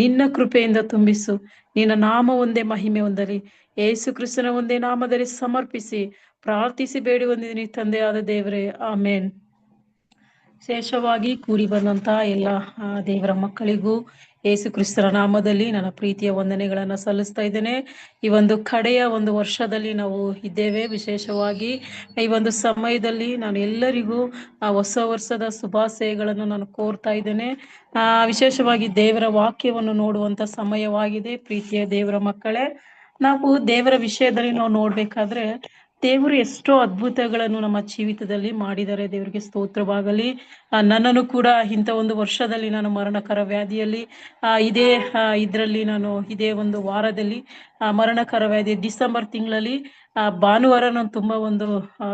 ನಿನ್ನ ಕೃಪೆಯಿಂದ ತುಂಬಿಸು. ನಿನ್ನ ನಾಮ ಒಂದೇ, ಮಹಿಮೆ ಹೊಂದಲಿ ಯೇಸು ಕ್ರಿಸ್ತನ ಒಂದೇ ನಾಮದಲ್ಲಿ ಸಮರ್ಪಿಸಿ, ಪ್ರಾರ್ಥಿಸಿ ಬೇಡಿ ಹೊಂದಿದ್ದೀನಿ ತಂದೆಯಾದ ದೇವರೇ. ಆಮೇನ್. ಶೇಷವಾಗಿ ಕೂಡಿ ಬಂದಂತ ಎಲ್ಲ ದೇವರ ಮಕ್ಕಳಿಗೂ ಯೇಸು ಕ್ರಿಸ್ತರ ನಾಮದಲ್ಲಿ ನನ್ನ ಪ್ರೀತಿಯ ವಂದನೆಗಳನ್ನು ಸಲ್ಲಿಸ್ತಾ ಇದ್ದೇನೆ. ಈ ಒಂದು ಕಡೆಯ ಒಂದು ವರ್ಷದಲ್ಲಿ ನಾವು ಇದ್ದೇವೆ. ವಿಶೇಷವಾಗಿ ಈ ಒಂದು ಸಮಯದಲ್ಲಿ ನಾನು ಎಲ್ಲರಿಗೂ ಆ ಹೊಸ ವರ್ಷದ ಶುಭಾಶಯಗಳನ್ನು ನಾನು ಕೋರ್ತಾ ಇದ್ದೇನೆ. ಆ, ವಿಶೇಷವಾಗಿ ದೇವರ ವಾಕ್ಯವನ್ನು ನೋಡುವಂತ ಸಮಯವಾಗಿದೆ. ಪ್ರೀತಿಯ ದೇವರ ಮಕ್ಕಳೇ, ನಾವು ದೇವರ ವಿಷಯದಲ್ಲಿ ನಾವು ನೋಡ್ಬೇಕಾದ್ರೆ ದೇವರು ಎಷ್ಟೋ ಅದ್ಭುತಗಳನ್ನು ನಮ್ಮ ಜೀವಿತದಲ್ಲಿ ಮಾಡಿದ್ದಾರೆ. ದೇವರಿಗೆ ಸ್ತೋತ್ರವಾಗಲಿ. ನನ್ನನ್ನು ಕೂಡ ಇಂಥ ಒಂದು ವರ್ಷದಲ್ಲಿ ನಾನು ಮರಣಕರ ವ್ಯಾಧಿಯಲ್ಲಿ ಇದೇ ಇದರಲ್ಲಿ ನಾನು ಇದೇ ಒಂದು ವಾರದಲ್ಲಿ ಮರಣಕರ ವ್ಯಾಧಿ ಡಿಸೆಂಬರ್ ತಿಂಗಳಲ್ಲಿ ಆ ಭಾನುವಾರ ನಾನು ತುಂಬಾ ಒಂದು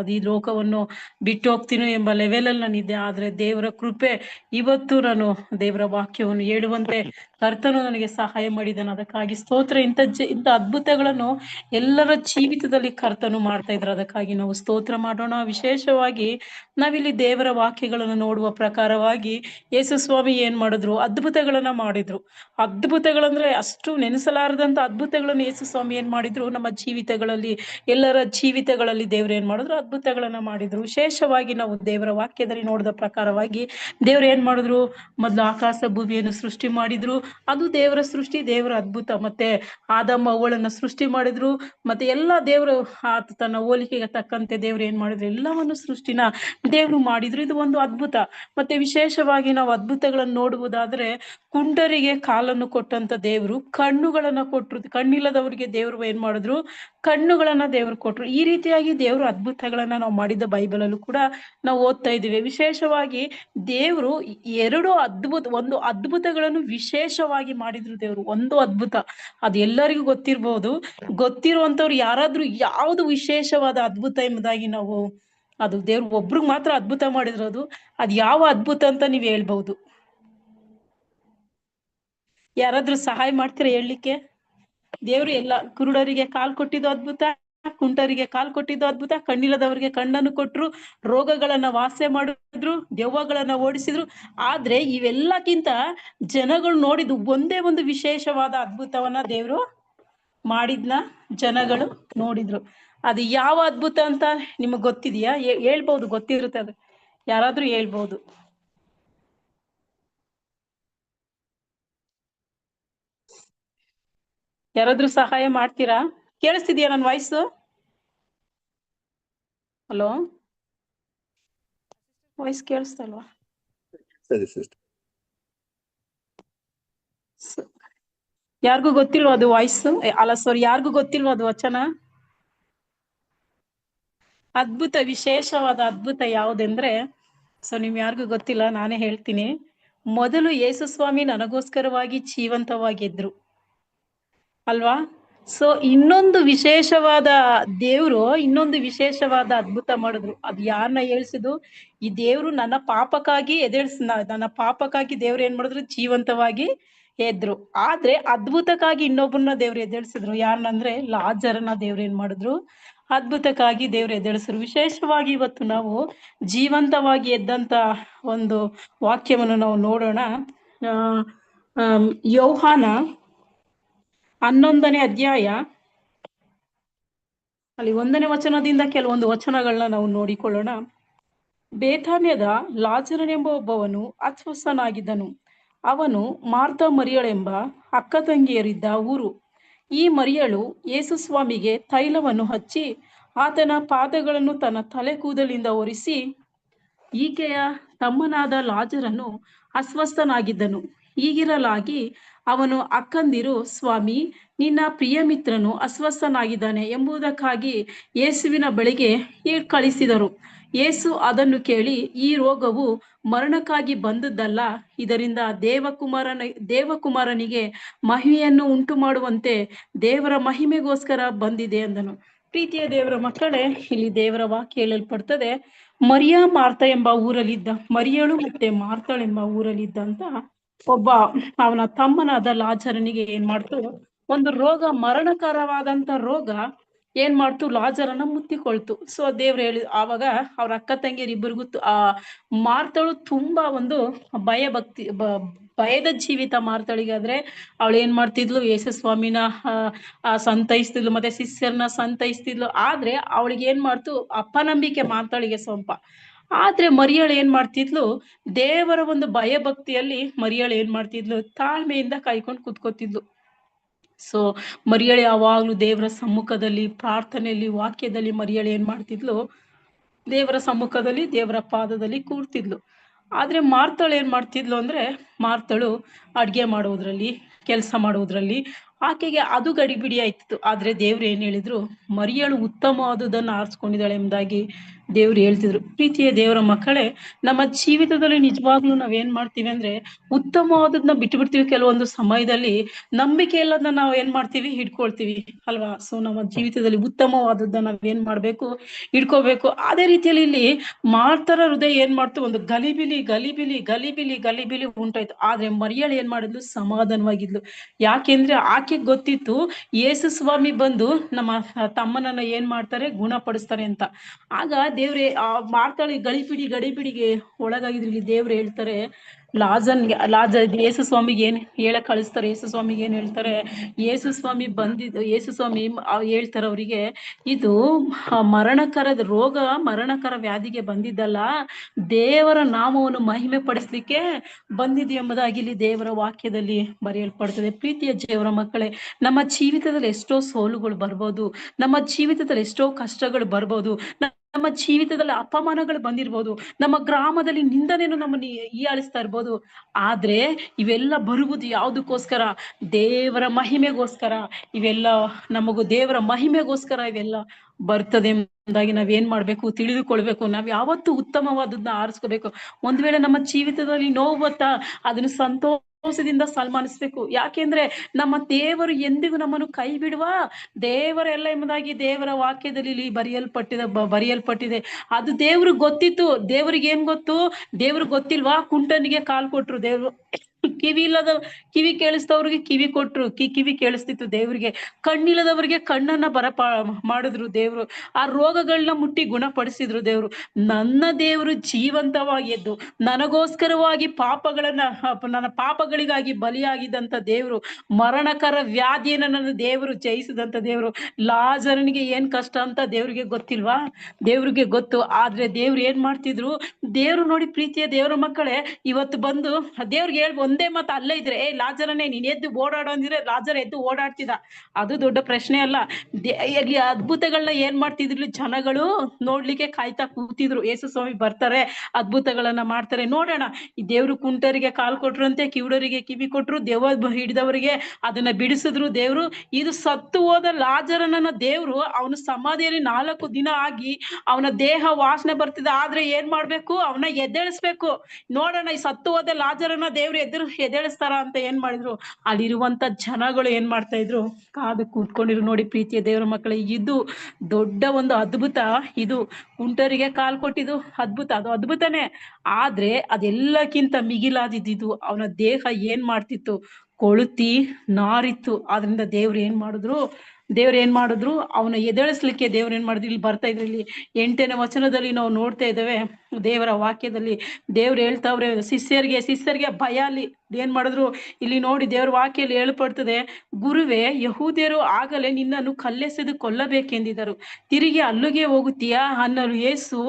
ಈ ಲೋಕವನ್ನು ಬಿಟ್ಟು ಹೋಗ್ತೀನಿ ಎಂಬ ಲೆವೆಲ್ ಅಲ್ಲಿ ನಾನಿದ್ದೆ. ಆದ್ರೆ ದೇವರ ಕೃಪೆ ಇವತ್ತು ನಾನು ದೇವರ ವಾಕ್ಯವನ್ನು ಹೇಳುವಂತೆ ಕರ್ತನು ನನಗೆ ಸಹಾಯ ಮಾಡಿದ್ದಾನೆ ಅದಕ್ಕಾಗಿ ಸ್ತೋತ್ರ. ಇಂಥ ಇಂಥ ಅದ್ಭುತಗಳನ್ನು ಎಲ್ಲರ ಜೀವಿತದಲ್ಲಿ ಕರ್ತನು ಮಾಡ್ತಾ ಇದ್ರು ಅದಕ್ಕಾಗಿ ನಾವು ಸ್ತೋತ್ರ ಮಾಡೋಣ. ವಿಶೇಷವಾಗಿ ನಾವಿಲ್ಲಿ ದೇವರ ವಾಕ್ಯಗಳನ್ನು ನೋಡುವ ಪ್ರಕಾರವಾಗಿ ಯೇಸು ಸ್ವಾಮಿ ಏನ್ ಮಾಡಿದ್ರು? ಅದ್ಭುತಗಳನ್ನ ಮಾಡಿದ್ರು. ಅದ್ಭುತಗಳಂದ್ರೆ ಅಷ್ಟು ನೆನೆಸಲಾರದಂತ ಅದ್ಭುತಗಳನ್ನು ಯೇಸು ಸ್ವಾಮಿ ಏನ್ ಮಾಡಿದ್ರು? ನಮ್ಮ ಜೀವಿತಗಳಲ್ಲಿ ಎಲ್ಲರ ಜೀವಿತಗಳಲ್ಲಿ ದೇವ್ರು ಏನ್ ಮಾಡಿದ್ರು? ಅದ್ಭುತಗಳನ್ನ ಮಾಡಿದ್ರು. ವಿಶೇಷವಾಗಿ ನಾವು ದೇವರ ವಾಕ್ಯದಲ್ಲಿ ನೋಡಿದ ಪ್ರಕಾರವಾಗಿ ದೇವ್ರು ಏನ್ ಮಾಡಿದ್ರು? ಮೊದಲು ಆಕಾಶ ಭೂಮಿಯನ್ನು ಸೃಷ್ಟಿ ಮಾಡಿದ್ರು. ಅದು ದೇವರ ಸೃಷ್ಟಿ, ದೇವರ ಅದ್ಭುತ. ಮತ್ತೆ ಆದಮ್ಮ ಅವಳನ್ನ ಸೃಷ್ಟಿ ಮಾಡಿದ್ರು. ಮತ್ತೆ ಎಲ್ಲಾ ದೇವರು ತನ್ನ ಹೋಲಿಕೆಗೆ ತಕ್ಕಂತೆ ದೇವ್ರು ಏನ್ ಮಾಡಿದ್ರು? ಎಲ್ಲವನ್ನು ಸೃಷ್ಟಿನ ದೇವ್ರು ಮಾಡಿದ್ರು. ಇದು ಒಂದು ಅದ್ಭುತ. ಮತ್ತೆ ವಿಶೇಷವಾಗಿ ನಾವು ಅದ್ಭುತಗಳನ್ನು ನೋಡುವುದಾದ್ರೆ ಕುಂಡರಿಗೆ ಕಾಲನ್ನು ಕೊಟ್ಟಂತ ದೇವರು ಕಣ್ಣುಗಳನ್ನ ಕೊಟ್ರು. ಕಣ್ಣಿಲ್ಲದವರಿಗೆ ದೇವ್ರು ಏನ್ ಮಾಡಿದ್ರು? ಕಣ್ಣುಗಳನ್ನ ದೇವ್ರು ಕೊಟ್ರು. ಈ ರೀತಿಯಾಗಿ ದೇವರು ಅದ್ಭುತಗಳನ್ನ ನಾವು ಮಾಡಿದ ಬೈಬಲ್ ಕೂಡ ನಾವು ಓದ್ತಾ ಇದೀವಿ ವಿಶೇಷವಾಗಿ ದೇವರು ಎರಡು ಅದ್ಭುತ, ಒಂದು ಅದ್ಭುತಗಳನ್ನು ವಿಶೇಷವಾಗಿ ಮಾಡಿದ್ರು ದೇವರು. ಒಂದು ಅದ್ಭುತ. ಅದು ಎಲ್ಲರಿಗೂ ಗೊತ್ತಿರ್ಬೋದು. ಗೊತ್ತಿರುವಂತವ್ರು ಯಾರಾದ್ರೂ ಯಾವುದು ವಿಶೇಷವಾದ ಅದ್ಭುತ ಎಂಬುದಾಗಿ ನಾವು ಅದು ದೇವ್ರು ಒಬ್ರಿಗೆ ಮಾತ್ರ ಅದ್ಭುತ ಮಾಡಿದ್ರು ಅದು ಅದ್ ಯಾವ ಅದ್ಭುತ ಅಂತ ನೀವ್ ಹೇಳ್ಬಹುದು. ಯಾರಾದ್ರೂ ಸಹಾಯ ಮಾಡ್ತೀರಾ ಹೇಳಲಿಕ್ಕೆ? ದೇವ್ರು ಎಲ್ಲ ಕುರುಡರಿಗೆ ಕಾಲ್ ಕೊಟ್ಟಿದ್ದು ಅದ್ಭುತ? ಕುಂಟರಿಗೆ ಕಾಲ್ ಕೊಟ್ಟಿದ್ದು ಅದ್ಭುತ. ಕಣ್ಣಿಲ್ಲದವರಿಗೆ ಕಣ್ಣನ್ನು ಕೊಟ್ರು, ರೋಗಗಳನ್ನ ವಾಸೆ ಮಾಡಿದ್ರು, ದೆವ್ವಗಳನ್ನ ಓಡಿಸಿದ್ರು. ಆದ್ರೆ ಇವೆಲ್ಲಕ್ಕಿಂತ ಜನಗಳು ನೋಡಿದ್ದು ಒಂದೇ ಒಂದು ವಿಶೇಷವಾದ ಅದ್ಭುತವನ್ನ ದೇವರು ಮಾಡಿದ್ನ ಜನಗಳು ನೋಡಿದ್ರು. ಅದು ಯಾವ ಅದ್ಭುತ ಅಂತ ನಿಮಗ್ ಗೊತ್ತಿದೆಯಾ? ಹೇಳ್ಬಹುದು ಗೊತ್ತಿರುತ್ತೆ ಅದು. ಯಾರಾದ್ರೂ ಹೇಳ್ಬಹುದು ಯಾರಾದ್ರೂ ಸಹಾಯ ಮಾಡ್ತೀರಾ? ಕೇಳಿಸ್ತಿದ್ಯಾ ನನ್ನ ವಾಯ್ಸು ಹಲೋ ವಾಯ್ಸ್ ಕೇಳಿಸ್ತಲ್ವಾ ಸರಿ ಸಿಸ್ಟರ್ ಯಾರಿಗೂ ಗೊತ್ತಿಲ್ವಾ ಅದು ವಾಯ್ಸ್ ಅಲ್ಲ ಸಾರಿ ಯಾರಿಗೂ ಗೊತ್ತಿಲ್ವಾ ಅದು ವಚನ? ಅದ್ಭುತ ವಿಶೇಷವಾದ ಅದ್ಭುತ ಯಾವುದೆಂದ್ರೆ ಸೊ ನಿಮ್ ಯಾರಿಗೂ ಗೊತ್ತಿಲ್ಲ ನಾನೇ ಹೇಳ್ತೀನಿ. ಮೊದಲು ಯೇಸುಸ್ವಾಮಿ ನನಗೋಸ್ಕರವಾಗಿ ಜೀವಂತವಾಗಿದ್ರು. ಅಲ್ವಾ? ಸೊ ಇನ್ನೊಂದು ವಿಶೇಷವಾದ ದೇವ್ರು ಇನ್ನೊಂದು ವಿಶೇಷವಾದ ಅದ್ಭುತ ಮಾಡಿದ್ರು. ಅದ್ ಯಾರನ್ನ ಹೇಳ್ಸಿದ್ರು ಈ ದೇವ್ರು ನನ್ನ ಪಾಪಕ್ಕಾಗಿ ಎದೇಳ್ಸ್ ನನ್ನ ಪಾಪಕ್ಕಾಗಿ ದೇವ್ರು ಏನ್ ಮಾಡಿದ್ರು? ಜೀವಂತವಾಗಿ ಎದ್ರು. ಆದ್ರೆ ಅದ್ಭುತಕ್ಕಾಗಿ ಇನ್ನೊಬ್ಬರನ್ನ ದೇವ್ರು ಎದ್ದೇಳ್ಸಿದ್ರು ಯಾರನ್ನಂದ್ರೆ ಲಾಜರನ್ನ ದೇವ್ರು ಏನ್ ಮಾಡಿದ್ರು? ಅದ್ಭುತಕ್ಕಾಗಿ ದೇವ್ರು ಎದ್ದೇಳಿಸಿದ್ರು ವಿಶೇಷವಾಗಿ ಇವತ್ತು ನಾವು ಜೀವಂತವಾಗಿ ಎದ್ದಂತ ಒಂದು ವಾಕ್ಯವನ್ನು ನಾವು ನೋಡೋಣ. ಆ, ಯೌಹಾನ ಹನ್ನೊಂದನೇ ಅಧ್ಯಾಯ. ಅಲ್ಲಿ ಒಂದನೇ ವಚನದಿಂದ ಕೆಲವೊಂದು ವಚನಗಳನ್ನ ನಾವು ನೋಡಿಕೊಳ್ಳೋಣ. ಬೇತಾನ್ಯದ ಲಾಜರನೆಂಬ ಒಬ್ಬವನು ಅಸ್ವಸ್ಥನಾಗಿದ್ದನು. ಅವನು ಮಾರ್ತ ಮರಿಯಳೆಂಬ ಅಕ್ಕ ತಂಗಿಯರಿದ್ದ ಊರು. ಈ ಮರಿಯಳು ಯೇಸು ಸ್ವಾಮಿಗೆ ತೈಲವನ್ನು ಹಚ್ಚಿ ಆತನ ಪಾದಗಳನ್ನು ತನ್ನ ತಲೆ ಕೂದಲಿಂದ ಒರೆಸಿ ಈಕೆಯ ತಮ್ಮನಾದ ಲಾಜರನು ಅಸ್ವಸ್ಥನಾಗಿದ್ದನು. ಹೀಗಿರಲಾಗಿ ಅವನು ಅಕ್ಕಂದಿರು, ಸ್ವಾಮಿ, ನಿನ್ನ ಪ್ರಿಯ ಮಿತ್ರನು ಅಸ್ವಸ್ಥನಾಗಿದ್ದಾನೆ ಎಂಬುದಕ್ಕಾಗಿ ಯೇಸುವಿನ ಬಳಿಗೆ ಕಳಿಸಿದರು. ಯೇಸು ಅದನ್ನು ಕೇಳಿ, ಈ ರೋಗವು ಮರಣಕ್ಕಾಗಿ ಬಂದದ್ದಲ್ಲ, ಇದರಿಂದ ದೇವಕುಮಾರನ, ದೇವಕುಮಾರನಿಗೆ ಮಹಿಮೆಯನ್ನು ಉಂಟು ಮಾಡುವಂತೆ ದೇವರ ಮಹಿಮೆಗೋಸ್ಕರ ಬಂದಿದೆ, ಅಂದನು. ಪ್ರೀತಿಯ ದೇವರ ಮಕ್ಕಳೇ, ಇಲ್ಲಿ ದೇವರ ವಾಕ್ಯ ಹೇಳಲ್ಪಡ್ತದೆ, ಮರಿಯಾ, ಮಾರ್ತ ಎಂಬ ಊರಲ್ಲಿದ್ದ, ಮರಿಯಳು ಮತ್ತೆ ಮಾರ್ತಳೆಂಬ ಊರಲ್ಲಿದ್ದಂತ ಒಬ್ಬ ಅವನ ತಮ್ಮನಾದ ಲಾಜರನಿಗೆ ಏನ್ ಮಾಡ್ತು? ಒಂದು ರೋಗ ಮರಣಕರವಾದಂತ ರೋಗ ಏನ್ ಮಾಡ್ತು? ಲಾಜರನ್ನ ಮುತ್ತಿಕೊಳ್ತು. ಸೊ ದೇವ್ರು ಹೇಳಿ ಆವಾಗ ಅವ್ರ ಅಕ್ಕ ತಂಗಿಯರ್ ಇಬ್ಬರಿಗೂ ತು- ಆ ಮಾರ್ತಳು ತುಂಬಾ ಒಂದು ಭಯ ಭಕ್ತಿ ಭಯದ ಜೀವಿತ ಮಾರ್ತಳಿಗಾದ್ರೆ ಅವಳು ಏನ್ ಮಾಡ್ತಿದ್ಲು? ಯೇಸು ಸ್ವಾಮಿನ ಆ, ಆ ಸಂತೈಸ್ತಿದ್ಲು ಮತ್ತೆ ಶಿಷ್ಯರನ್ನ ಸಂತೈಸ್ತಿದ್ಲು. ಆದ್ರೆ ಅವಳಿಗೆ ಏನ್ ಮಾಡ್ತು? ಅಪ್ಪನಂಬಿಕೆ ಮಾರ್ತಳಿಗೆ ಸ್ವಲ್ಪ. ಆದ್ರೆ ಮರಿಯಳು ಏನ್ ಮಾಡ್ತಿದ್ಲು? ದೇವರ ಒಂದು ಭಯ ಭಕ್ತಿಯಲ್ಲಿ ಮರಿಯಳು ಏನ್ ಮಾಡ್ತಿದ್ಲು? ತಾಳ್ಮೆಯಿಂದ ಕಾಯ್ಕೊಂಡು ಕುತ್ಕೋತಿದ್ಲು. ಸೊ ಮರಿಯಳು ಯಾವಾಗ್ಲೂ ದೇವರ ಸಮ್ಮುಖದಲ್ಲಿ, ಪ್ರಾರ್ಥನೆಯಲ್ಲಿ, ವಾಕ್ಯದಲ್ಲಿ ಮರಿಯಳು ಏನ್ ಮಾಡ್ತಿದ್ಲು? ದೇವರ ಸಮ್ಮುಖದಲ್ಲಿ, ದೇವರ ಪಾದದಲ್ಲಿ ಕೂರ್ತಿದ್ಲು. ಆದ್ರೆ ಮಾರ್ತಳು ಏನ್ ಮಾಡ್ತಿದ್ಲು ಅಂದ್ರೆ, ಮಾರ್ತಳು ಅಡ್ಗೆ ಮಾಡೋದ್ರಲ್ಲಿ, ಕೆಲಸ ಮಾಡೋದ್ರಲ್ಲಿ, ಆಕೆಗೆ ಅದು ಗಡಿಬಿಡಿ ಆಯ್ತಿತ್ತು. ಆದ್ರೆ ದೇವ್ರು ಏನ್ ಹೇಳಿದ್ರು? ಮರಿಯಳು ಉತ್ತಮವಾದುದನ್ನು ಆರಿಸ್ಕೊಂಡಿದ್ದಾಳೆ ಎಂಬುದಾಗಿ ದೇವ್ರು ಹೇಳ್ತಿದ್ರು, ಪ್ರೀತಿಯ ದೇವರ ಮಕ್ಕಳೇ, ನಮ್ಮ ಜೀವಿತದಲ್ಲಿ ನಿಜವಾಗ್ಲೂ ನಾವೇನ್ ಮಾಡ್ತೀವಿ ಅಂದ್ರೆ, ಉತ್ತಮವಾದದ್ನ ಬಿಟ್ಟು ಬಿಡ್ತೀವಿ ಕೆಲವೊಂದು ಸಮಯದಲ್ಲಿ ನಂಬಿಕೆ ಇಲ್ಲದನ್ನ ನಾವು ಏನ್ ಮಾಡ್ತೀವಿ? ಹಿಡ್ಕೊಳ್ತೀವಿ, ಅಲ್ವಾ? ಸೊ ನಮ್ಮ ಜೀವಿತದಲ್ಲಿ ಉತ್ತಮವಾದದ್ದನ್ನ ನಾವ್ ಏನ್ ಮಾಡ್ಬೇಕು? ಹಿಡ್ಕೋಬೇಕು ಅದೇ ರೀತಿಯಲ್ಲಿ ಇಲ್ಲಿ ಮಾರ್ತರ ಹೃದಯ ಏನ್ ಮಾಡ್ತು? ಒಂದು ಗಲಿಬಿಲಿ ಗಲಿಬಿಲಿ ಗಲಿಬಿಲಿ ಗಲಿಬಿಲಿ ಉಂಟಾಯ್ತು. ಆದ್ರೆ ಮರಿಯಾಳ ಏನ್ ಮಾಡಿದ್ಲು? ಸಮಾಧಾನವಾಗಿದ್ಲು. ಯಾಕೆಂದ್ರೆ ಆಕೆ ಗೊತ್ತಿತ್ತು ಯೇಸು ಸ್ವಾಮಿ ಬಂದು ನಮ್ಮ ತಮ್ಮನನ್ನ ಏನ್ ಮಾಡ್ತಾರೆ? ಗುಣಪಡಿಸ್ತಾರೆ ಅಂತ. ಆಗ ದೇವ್ರೆ, ಆ ಮಾಡ್ತಾಳೆ ಗಡಿಬಿಡಿ ಗಡಿಪಿಡಿಗೆ ಒಳಗಾಗಿದ್ರು ಇಲ್ಲಿ ದೇವ್ರು ಹೇಳ್ತಾರೆ ಲಾಜನ್ ಲಾಜ, ಯೇಸು ಸ್ವಾಮಿಗೆ ಏನ್ ಹೇಳಕ್ ಕಳಿಸ್ತಾರೆ, ಯೇಸು ಸ್ವಾಮಿಗೆ ಏನ್ ಹೇಳ್ತಾರೆ, ಯೇಸು ಸ್ವಾಮಿ ಬಂದಿದ್ದು ಯೇಸು ಸ್ವಾಮಿ ಹೇಳ್ತಾರೆ ಅವರಿಗೆ, ಇದು ಮರಣಕರದ ರೋಗ, ಮರಣಕರ ವ್ಯಾಧಿಗೆ ಬಂದಿದ್ದಲ್ಲ, ದೇವರ ನಾಮವನ್ನು ಮಹಿಮೆ ಪಡಿಸ್ಲಿಕ್ಕೆ ಬಂದಿದೆ ಎಂಬುದಾಗಿ ಇಲ್ಲಿ ದೇವರ ವಾಕ್ಯದಲ್ಲಿ ಬರೆಯಲ್ಪಡ್ತದೆ. ಪ್ರೀತಿಯ ದೇವರ ಮಕ್ಕಳೇ, ನಮ್ಮ ಜೀವಿತದಲ್ಲಿ ಎಷ್ಟೋ ಸೋಲುಗಳು ಬರ್ಬೋದು, ನಮ್ಮ ಜೀವಿತದಲ್ಲಿ ಎಷ್ಟೋ ಕಷ್ಟಗಳು ಬರ್ಬೋದು ನಮ್ಮ ಜೀವಿತದಲ್ಲಿ ಅಪಮಾನಗಳು ಬಂದಿರ್ಬೋದು, ನಮ್ಮ ಗ್ರಾಮದಲ್ಲಿ ನಿಂದನೆಯನ್ನು ನಮ್ಮನ್ನು ಹೀಯಾಳಿಸ್ತಾ ಇರ್ಬೋದು, ಆದ್ರೆ ಇವೆಲ್ಲ ಬರುವುದು ಯಾವುದಕ್ಕೋಸ್ಕರ? ದೇವರ ಮಹಿಮೆಗೋಸ್ಕರ. ಇವೆಲ್ಲ ನಮಗೂ ದೇವರ ಮಹಿಮೆಗೋಸ್ಕರ ಇವೆಲ್ಲ ಬರ್ತದೆ ಎಂಬುದಾಗಿ ಏನ್ ಮಾಡ್ಬೇಕು, ತಿಳಿದುಕೊಳ್ಬೇಕು, ನಾವ್ ಯಾವತ್ತೂ ಉತ್ತಮವಾದದ್ನ ಆರಿಸ್ಕೋಬೇಕು. ಒಂದ್ ವೇಳೆ ನಮ್ಮ ಜೀವಿತದಲ್ಲಿ ನೋವು ಅದನ್ನ ಅದನ್ನು ಸಂತೋಷದಿಂದ ಸನ್ಮಾನಿಸ್ಬೇಕು. ಯಾಕೆಂದ್ರೆ ನಮ್ಮ ದೇವರು ಎಂದಿಗೂ ನಮ್ಮನ್ನು ಕೈ ಬಿಡುವ ದೇವರೆಲ್ಲ ಎಂಬುದಾಗಿ ದೇವರ ವಾಕ್ಯದಲ್ಲಿ ಇಲ್ಲಿ ಬರೆಯಲ್ಪಟ್ಟಿದೆ ಬರೆಯಲ್ಪಟ್ಟಿದೆ. ಅದು ದೇವ್ರಿಗೆ ಗೊತ್ತಿತ್ತು. ದೇವ್ರಿಗೆ ಏನ್ ಗೊತ್ತು? ದೇವ್ರಿಗೆ ಗೊತ್ತಿಲ್ವಾ? ಕುಂಟನಿಗೆ ಕಾಲ್ ಕೊಟ್ರು ದೇವ್ರು. ಕಿವಿ ಇಲ್ಲದ, ಕಿವಿ ಕೇಳಿಸ್ತವ್ರಿಗೆ ಕಿವಿ ಕೊಟ್ರು, ಕಿ, ಕಿವಿ ಕೇಳಿಸ್ತಿತ್ತು ದೇವ್ರಿಗೆ. ಕಣ್ಣಿಲ್ಲದವರಿಗೆ ಕಣ್ಣನ್ನ ಬರಪ ಮಾಡಿದ್ರು ದೇವ್ರು. ಆ ರೋಗಗಳನ್ನ ಮುಟ್ಟಿ ಗುಣಪಡಿಸಿದ್ರು ದೇವ್ರು. ನನ್ನ ದೇವ್ರು ಜೀವಂತವಾಗಿದ್ದು, ನನಗೋಸ್ಕರವಾಗಿ ಪಾಪಗಳನ್ನ, ನನ್ನ ಪಾಪಗಳಿಗಾಗಿ ಬಲಿಯಾಗಿದ್ದಂತ ದೇವ್ರು, ಮರಣಕರ ವ್ಯಾಧಿಯನ್ನ ನನ್ನ ದೇವರು ಜಯಿಸಿದಂತ ದೇವ್ರು. ಲಾಜರನಿಗೆ ಏನ್ ಕಷ್ಟ ಅಂತ ದೇವ್ರಿಗೆ ಗೊತ್ತಿಲ್ವಾ? ದೇವ್ರಿಗೆ ಗೊತ್ತು. ಆದ್ರೆ ದೇವ್ರು ಏನ್ ಮಾಡ್ತಿದ್ರು? ದೇವ್ರು ನೋಡಿ ಪ್ರೀತಿಯ ದೇವರ ಮಕ್ಕಳೇ, ಇವತ್ತು ಬಂದು ದೇವ್ರಿಗೆ ಹೇಳ್ ಮಾತು ಅಲ್ಲೇ ಇದ್ರೆ, ಏ ಲಾಜರನೇ ನೀನ್ ಎದ್ದು ಓಡಾಡೋ ಅಂದಿದ್ರೆ ಲಾಜರ್ ಎದ್ದು ಓಡಾಡ್ತಿದ ಅದು ದೊಡ್ಡ ಪ್ರಶ್ನೆ ಅಲ್ಲ. ಇಲ್ಲಿ ಅದ್ಭುತಗಳನ್ನ ಏನ್ ಮಾಡ್ತಿದ್ರು ಜನಗಳು ನೋಡ್ಲಿಕ್ಕೆ ಕಾಯ್ತಾ ಕೂತಿದ್ರು. ಯೇಸು ಸ್ವಾಮಿ ಬರ್ತಾರೆ, ಅದ್ಭುತಗಳನ್ನ ಮಾಡ್ತಾರೆ. ನೋಡೋಣ, ಈ ದೇವ್ರು ಕುಂಟರಿಗೆ ಕಾಲ್ ಕೊಟ್ರಂತೆ, ಕಿವಿಡೋರಿಗೆ ಕಿವಿ ಕೊಟ್ರು, ದೇವ ಹಿಡಿದವರಿಗೆ ಅದನ್ನ ಬಿಡಿಸಿದ್ರು ದೇವ್ರು. ಇದು ಸತ್ತು ಹೋದ ಲಾಜರನನ್ನ ದೇವ್ರು ಅವನ ಸಮಾಧಿಯಲ್ಲಿ ನಾಲ್ಕು ದಿನ ಆಗಿ ಅವನ ದೇಹ ವಾಸನೆ ಬರ್ತಿದೆ. ಆದ್ರೆ ಏನ್ ಮಾಡ್ಬೇಕು? ಅವನ ಎದ್ದೇಳಿಸ್ಬೇಕು. ನೋಡೋಣ, ಈ ಸತ್ತು ಹೋದ ಲಾಜರನ್ನ ದೇವ್ರು ಎದುರು ಎದ್ದೇಳಿಸ್ತಾರ ಅಂತ ಏನ್ ಮಾಡಿದ್ರು? ಅಲ್ಲಿರುವಂತ ಜನಗಳು ಏನ್ ಮಾಡ್ತಾ ಇದ್ರು? ಕಾದು ಕೂತ್ಕೊಂಡಿರು ನೋಡಿ ಪ್ರೀತಿಯ ದೇವರ ಮಕ್ಕಳೇ, ಇದು ದೊಡ್ಡ ಒಂದು ಅದ್ಭುತ. ಇದು ಕುಂಟರಿಗೆ ಕಾಲ್ ಕೊಟ್ಟಿದ್ದು ಅದ್ಭುತ, ಅದು ಅದ್ಭುತನೇ. ಆದ್ರೆ ಅದೆಲ್ಲಕ್ಕಿಂತ ಮಿಗಿಲಾದಿದ್ದು ಅವನ ದೇಹ ಏನ್ ಮಾಡ್ತಿತ್ತು? ಕೊಳುತಿ ನಾರಿತ್ತು. ಆದ್ರಿಂದ ದೇವ್ರು ಏನ್ ಮಾಡಿದ್ರು? ದೇವ್ರು ಏನ್ ಮಾಡಿದ್ರು? ಅವನ ಎದೆಳಿಸ್ಲಿಕ್ಕೆ ದೇವ್ರು ಏನ್ ಮಾಡಿದ್ರು? ಇಲ್ಲಿ ಬರ್ತಾ ಇದ್ರು. ಇಲ್ಲಿ ಎಂಟನೇ ವಚನದಲ್ಲಿ ನಾವು ನೋಡ್ತಾ ಇದ್ದೇವೆ, ದೇವರ ವಾಕ್ಯದಲ್ಲಿ ದೇವ್ರು ಹೇಳ್ತಾವ್ರೆ, ಶಿಷ್ಯರಿಗೆ ಶಿಷ್ಯರಿಗೆ ಭಯ ಅಲ್ಲಿ. ಏನ್ ಮಾಡಿದ್ರು? ಇಲ್ಲಿ ನೋಡಿ ದೇವ್ರ ವಾಕ್ಯಲ್ಲಿ ಹೇಳ್ಪಡ್ತದೆ, ಗುರುವೇ, ಯಹೂದಿಯರು ಆಗಲೇ ನಿನ್ನನ್ನು ಕಲ್ಲೆಸೆದು ಕೊಲ್ಲಬೇಕೆಂದಿದರು. ತಿರುಗಿ ಅಲ್ಲಿಗೆ ಹೋಗುತ್ತೀಯಾ? ಅನ್ನಲು ಯೇಸು,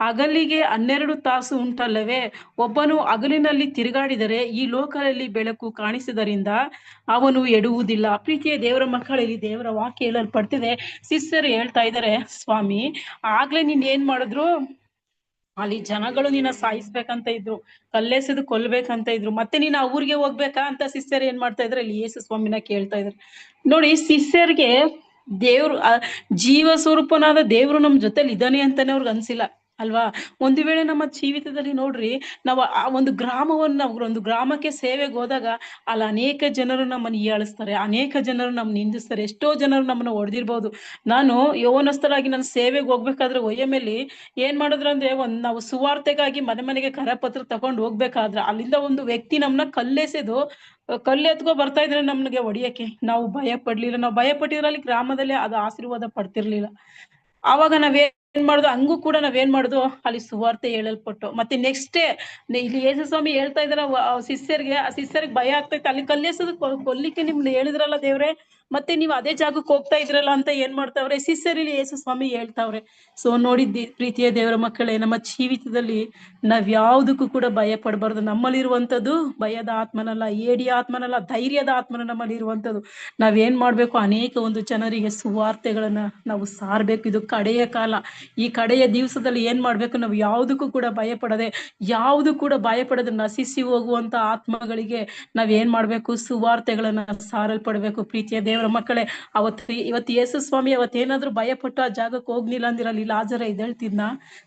ಹಗಲಿಗೆ ಹನ್ನೆರಡು ತಾಸು ಉಂಟಲ್ಲವೇ? ಒಬ್ಬನು ಹಗಲಿನಲ್ಲಿ ತಿರುಗಾಡಿದರೆ ಈ ಲೋಕದಲ್ಲಿ ಬೆಳಕು ಕಾಣಿಸಿದರಿಂದ ಅವನು ಎಡುವುದಿಲ್ಲ. ಪ್ರೀತಿಯ ದೇವರ ಮಕ್ಕಳಲ್ಲಿ ದೇವರ ವಾಕ್ಯ ಹೇಳಲ್ಪಡ್ತಿದೆ. ಸಿಸ್ಟರ್ ಹೇಳ್ತಾ ಇದ್ದಾರೆ, ಸ್ವಾಮಿ, ಆಗ್ಲೇ ನೀನ್ ಏನ್ ಮಾಡಿದ್ರು? ಅಲ್ಲಿ ಜನಗಳು ನಿನ್ನ ಸಾಯಿಸ್ಬೇಕಂತ ಇದ್ರು, ಕಲ್ಲೆಸೆದು ಕೊಲ್ಬೇಕಂತ ಇದ್ರು, ಮತ್ತೆ ನೀನ್ ಆ ಊರಿಗೆ ಹೋಗ್ಬೇಕಾ? ಅಂತ ಸಿಸ್ಟರ್ ಏನ್ ಮಾಡ್ತಾ ಇದ್ರೆ ಅಲ್ಲಿ ಯೇಸು ಸ್ವಾಮಿನ ಕೇಳ್ತಾ ಇದ್ರು ನೋಡಿ ಸಿಸ್ಟರ್ಗೆ ದೇವ್ರು ಜೀವ ಸ್ವರೂಪನಾದ ದೇವ್ರು ನಮ್ ಜೊತೆಲಿ ಇದ್ದಾನೆ ಅಂತಾನೆ ಅವ್ರಿಗೆ ಅನ್ಸಿಲ್ಲ. ಅಲ್ವಾ? ಒಂದು ವೇಳೆ ನಮ್ಮ ಜೀವಿತದಲ್ಲಿ ನೋಡ್ರಿ, ನಾವು ಆ ಒಂದು ಗ್ರಾಮವನ್ನ ಒಂದು ಗ್ರಾಮಕ್ಕೆ ಸೇವೆಗೆ ಹೋದಾಗ ಅಲ್ಲಿ ಅನೇಕ ಜನರು ನಮ್ಮನ್ನು ಹೀಯಾಳಿಸ್ತಾರೆ ಅನೇಕ ಜನರು ನಮ್ಮ ನಿಂದಿಸ್ತಾರೆ, ಎಷ್ಟೋ ಜನರು ನಮ್ಮನ್ನ ಹೊಡೆದಿರ್ಬೋದು. ನಾನು ಯೌವನಸ್ಥರಾಗಿ ನಾನು ಸೇವೆಗೆ ಹೋಗ್ಬೇಕಾದ್ರೆ ಒಯ್ಯ ಮೇಲೆ ಏನ್ ಮಾಡಿದ್ರು ಅಂದ್ರೆ ಒಂದ್ ನಾವು ಸುವಾರ್ತೆಗಾಗಿ ಮನೆ ಮನೆಗೆ ಕರಪತ್ರ ತಗೊಂಡು ಹೋಗ್ಬೇಕಾದ್ರೆ ಅಲ್ಲಿಂದ ಒಂದು ವ್ಯಕ್ತಿ ನಮ್ಮನ್ನ ಕಲ್ಲೆಸೆದು, ಕಲ್ಲು ಎತ್ಕೊ ಬರ್ತಾ ಇದ್ರೆ ನಮ್ಗೆ ಹೊಡಿಯಕ್ಕೆ. ನಾವು ಭಯ ಪಡ್ಲಿಲ್ಲ ನಾವು ಭಯ ಪಟ್ಟಿದ್ರೆ ಅಲ್ಲಿ ಗ್ರಾಮದಲ್ಲಿ ಅದು ಆಶೀರ್ವಾದ ಪಡ್ತಿರ್ಲಿಲ್ಲ. ಆವಾಗ ನಾವೇನ್ ಮಾಡುದು? ಹಂಗೂ ಕೂಡ ನಾವೇನ್ ಮಾಡುದು? ಅಲ್ಲಿ ಸುವಾರ್ತೆ ಹೇಳಲ್ಪಟ್ಟು. ಮತ್ತೆ ನೆಕ್ಸ್ಟ್ ಡೇ ಇಲ್ಲಿ ಯೇಸು ಸ್ವಾಮಿ ಹೇಳ್ತಾ ಇದ್ರ ಶಿಷ್ಯರಿಗೆ, ಆ ಶಿಷ್ಯರಿಗೆ ಭಯ ಆಗ್ತೈತೆ. ಅಲ್ಲಿ ಕಲ್ಲೆಸೋದು ಕೊಲ್ಲಿಕ್ಕೆ ನಿಮ್ಗೆ ಹೇಳಿದ್ರಲ್ಲ ದೇವ್ರೆ? ಮತ್ತೆ ನೀವು ಅದೇ ಜಾಗಕ್ಕೆ ಹೋಗ್ತಾ ಇದ್ರಲ್ಲ ಅಂತ ಏನ್ ಮಾಡ್ತಾವ್ರೆ? ಶಿಷ್ಯರಲ್ಲಿ ಯೇಸು ಸ್ವಾಮಿ ಹೇಳ್ತಾವ್ರೆ. ಸೊ ನೋಡಿದ್ದಿ ಪ್ರೀತಿಯ ದೇವರ ಮಕ್ಕಳೇ, ನಮ್ಮ ಜೀವಿತದಲ್ಲಿ ನಾವ್ ಯಾವ್ದಕ್ಕೂ ಕೂಡ ಭಯ ಪಡಬಾರ್ದು. ನಮ್ಮಲ್ಲಿರುವಂತದ್ದು ಭಯದ ಆತ್ಮನಲ್ಲ ಏಡಿ ಆತ್ಮನಲ್ಲ, ಧೈರ್ಯದ ಆತ್ಮನ ನಮ್ಮಲ್ಲಿ ಇರುವಂತದ್ದು ನಾವೇನ್ ಮಾಡ್ಬೇಕು? ಅನೇಕ ಒಂದು ಜನರಿಗೆ ಸುವಾರ್ತೆಗಳನ್ನ ನಾವು ಸಾರ್ಬೇಕು. ಇದು ಕಡೆಯ ಕಾಲ. ಈ ಕಡೆಯ ದಿವಸದಲ್ಲಿ ಏನ್ ಮಾಡ್ಬೇಕು? ನಾವು ಯಾವುದಕ್ಕೂ ಕೂಡ ಭಯ ಪಡದೆ, ಯಾವುದು ಕೂಡ ಭಯ ಪಡದೆ ನಶಿಸಿ ಹೋಗುವಂತ ಆತ್ಮಗಳಿಗೆ ನಾವ್ ಏನ್ ಮಾಡ್ಬೇಕು? ಸುವಾರ್ತೆಗಳನ್ನ ಸಾರಲ್ಪಡ್ಬೇಕು. ಪ್ರೀತಿಯ ದೇವರ ಮಕ್ಕಳೇ, ಅವತ್ತು ಇವತ್ತು ಯೇಸು ಸ್ವಾಮಿ ಅವತ್ತೇನಾದ್ರೂ ಭಯಪಟ್ಟು ಆ ಜಾಗಕ್ಕೆ ಹೋಗ್ಲಿಲ್ಲ ಅಂದಿರಲಿ ಲಾಜರ ಎದ್ದೇಳ್ತಿದ್ನ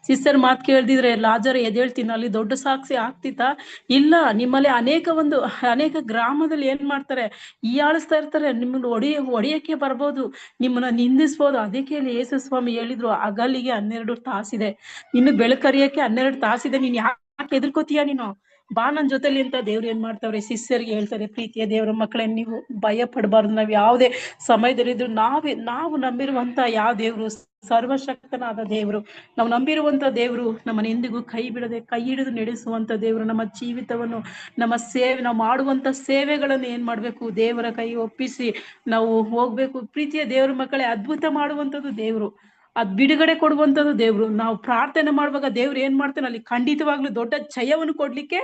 ಸಿಸ್ಟರ್ ಮಾತ್ ಕೇಳ್ದಿದ್ರೆ ಲಾಜರ ಎದೇಳ್ತಿದ್ನ ಅಲ್ಲಿ ದೊಡ್ಡ ಸಾಕ್ಷಿ ಆಗ್ತಿತ್ತ? ಇಲ್ಲ, ನಿಮ್ಮಲ್ಲಿ ಅನೇಕ ಒಂದು, ಅನೇಕ ಗ್ರಾಮದಲ್ಲಿ ಏನ್ ಮಾಡ್ತಾರೆ? ಈ ಆಳಿಸ್ತಾ ಇರ್ತಾರೆ, ನಿಮ್ಮನ್ನ ಒಡೆಯ ಒಡೆಯಕ್ಕೆ ಬರ್ಬೋದು, ನಿಮ್ಮನ್ನ ನಿಂದಿಸ್ಬೋದು. ಅದಕ್ಕೆ ಯೇಸು ಸ್ವಾಮಿ ಹೇಳಿದ್ರು ಅಗಲಿಗೆ ಹನ್ನೆರಡು ತಾಸಿದೆ. ಇನ್ನು ಬೆಳಕರಿಯಕ್ಕೆ ಹನ್ನೆರಡು ತಾಸಿದೆ. ನೀನ್ ಯಾಕೆ ಎದುರ್ಕೋತೀಯ ನೀನು? ಬಾ ನನ್ ಜೊತೆಲಿ ಅಂತ ದೇವ್ರು ಏನ್ ಮಾಡ್ತಾವ್ರೆ? ಶಿಷ್ಯರಿಗೆ ಹೇಳ್ತಾರೆ, ಪ್ರೀತಿಯ ದೇವರ, ಮಕ್ಕಳೇ, ನೀವು ಭಯ ಪಡಬಾರ್ದು. ನಾವ್ ಸಮಯದಲ್ಲಿ ಸಮಯದಲ್ಲಿದ್ರು ನಾವೇ, ನಾವು ನಂಬಿರುವಂತ ಯಾವ ದೇವ್ರು? ಸರ್ವಶಕ್ತನಾದ ದೇವರು. ನಾವು ನಂಬಿರುವಂತ ದೇವರು ನಮ್ಮನ್ನ ಎಂದಿಗೂ ಕೈ ಬಿಡದೆ, ಕೈ ಹಿಡಿದು ನಡೆಸುವಂತ ದೇವ್ರು. ನಮ್ಮ ಜೀವಿತವನ್ನು, ನಮ್ಮ ಸೇವೆ, ನಾವು ಮಾಡುವಂತ ಸೇವೆಗಳನ್ನು ಏನ್ ಮಾಡ್ಬೇಕು? ದೇವರ ಕೈ ಒಪ್ಪಿಸಿ ನಾವು ಹೋಗ್ಬೇಕು. ಪ್ರೀತಿಯ ದೇವರ ಮಕ್ಕಳೇ, ಅದ್ಭುತ ಮಾಡುವಂತದ್ದು ದೇವರು. ಅದ್ ಬಿಡುಗಡೆ ಕೊಡುವಂತದ್ದು ದೇವ್ರು. ನಾವು ಪ್ರಾರ್ಥನೆ ಮಾಡುವಾಗ ದೇವ್ರು ಏನ್ ಮಾಡ್ತಾನೆ? ಅಲ್ಲಿ ಖಂಡಿತವಾಗ್ಲೂ ದೊಡ್ಡ ಜಯವನ್ನು ಕೊಡ್ಲಿಕ್ಕೆ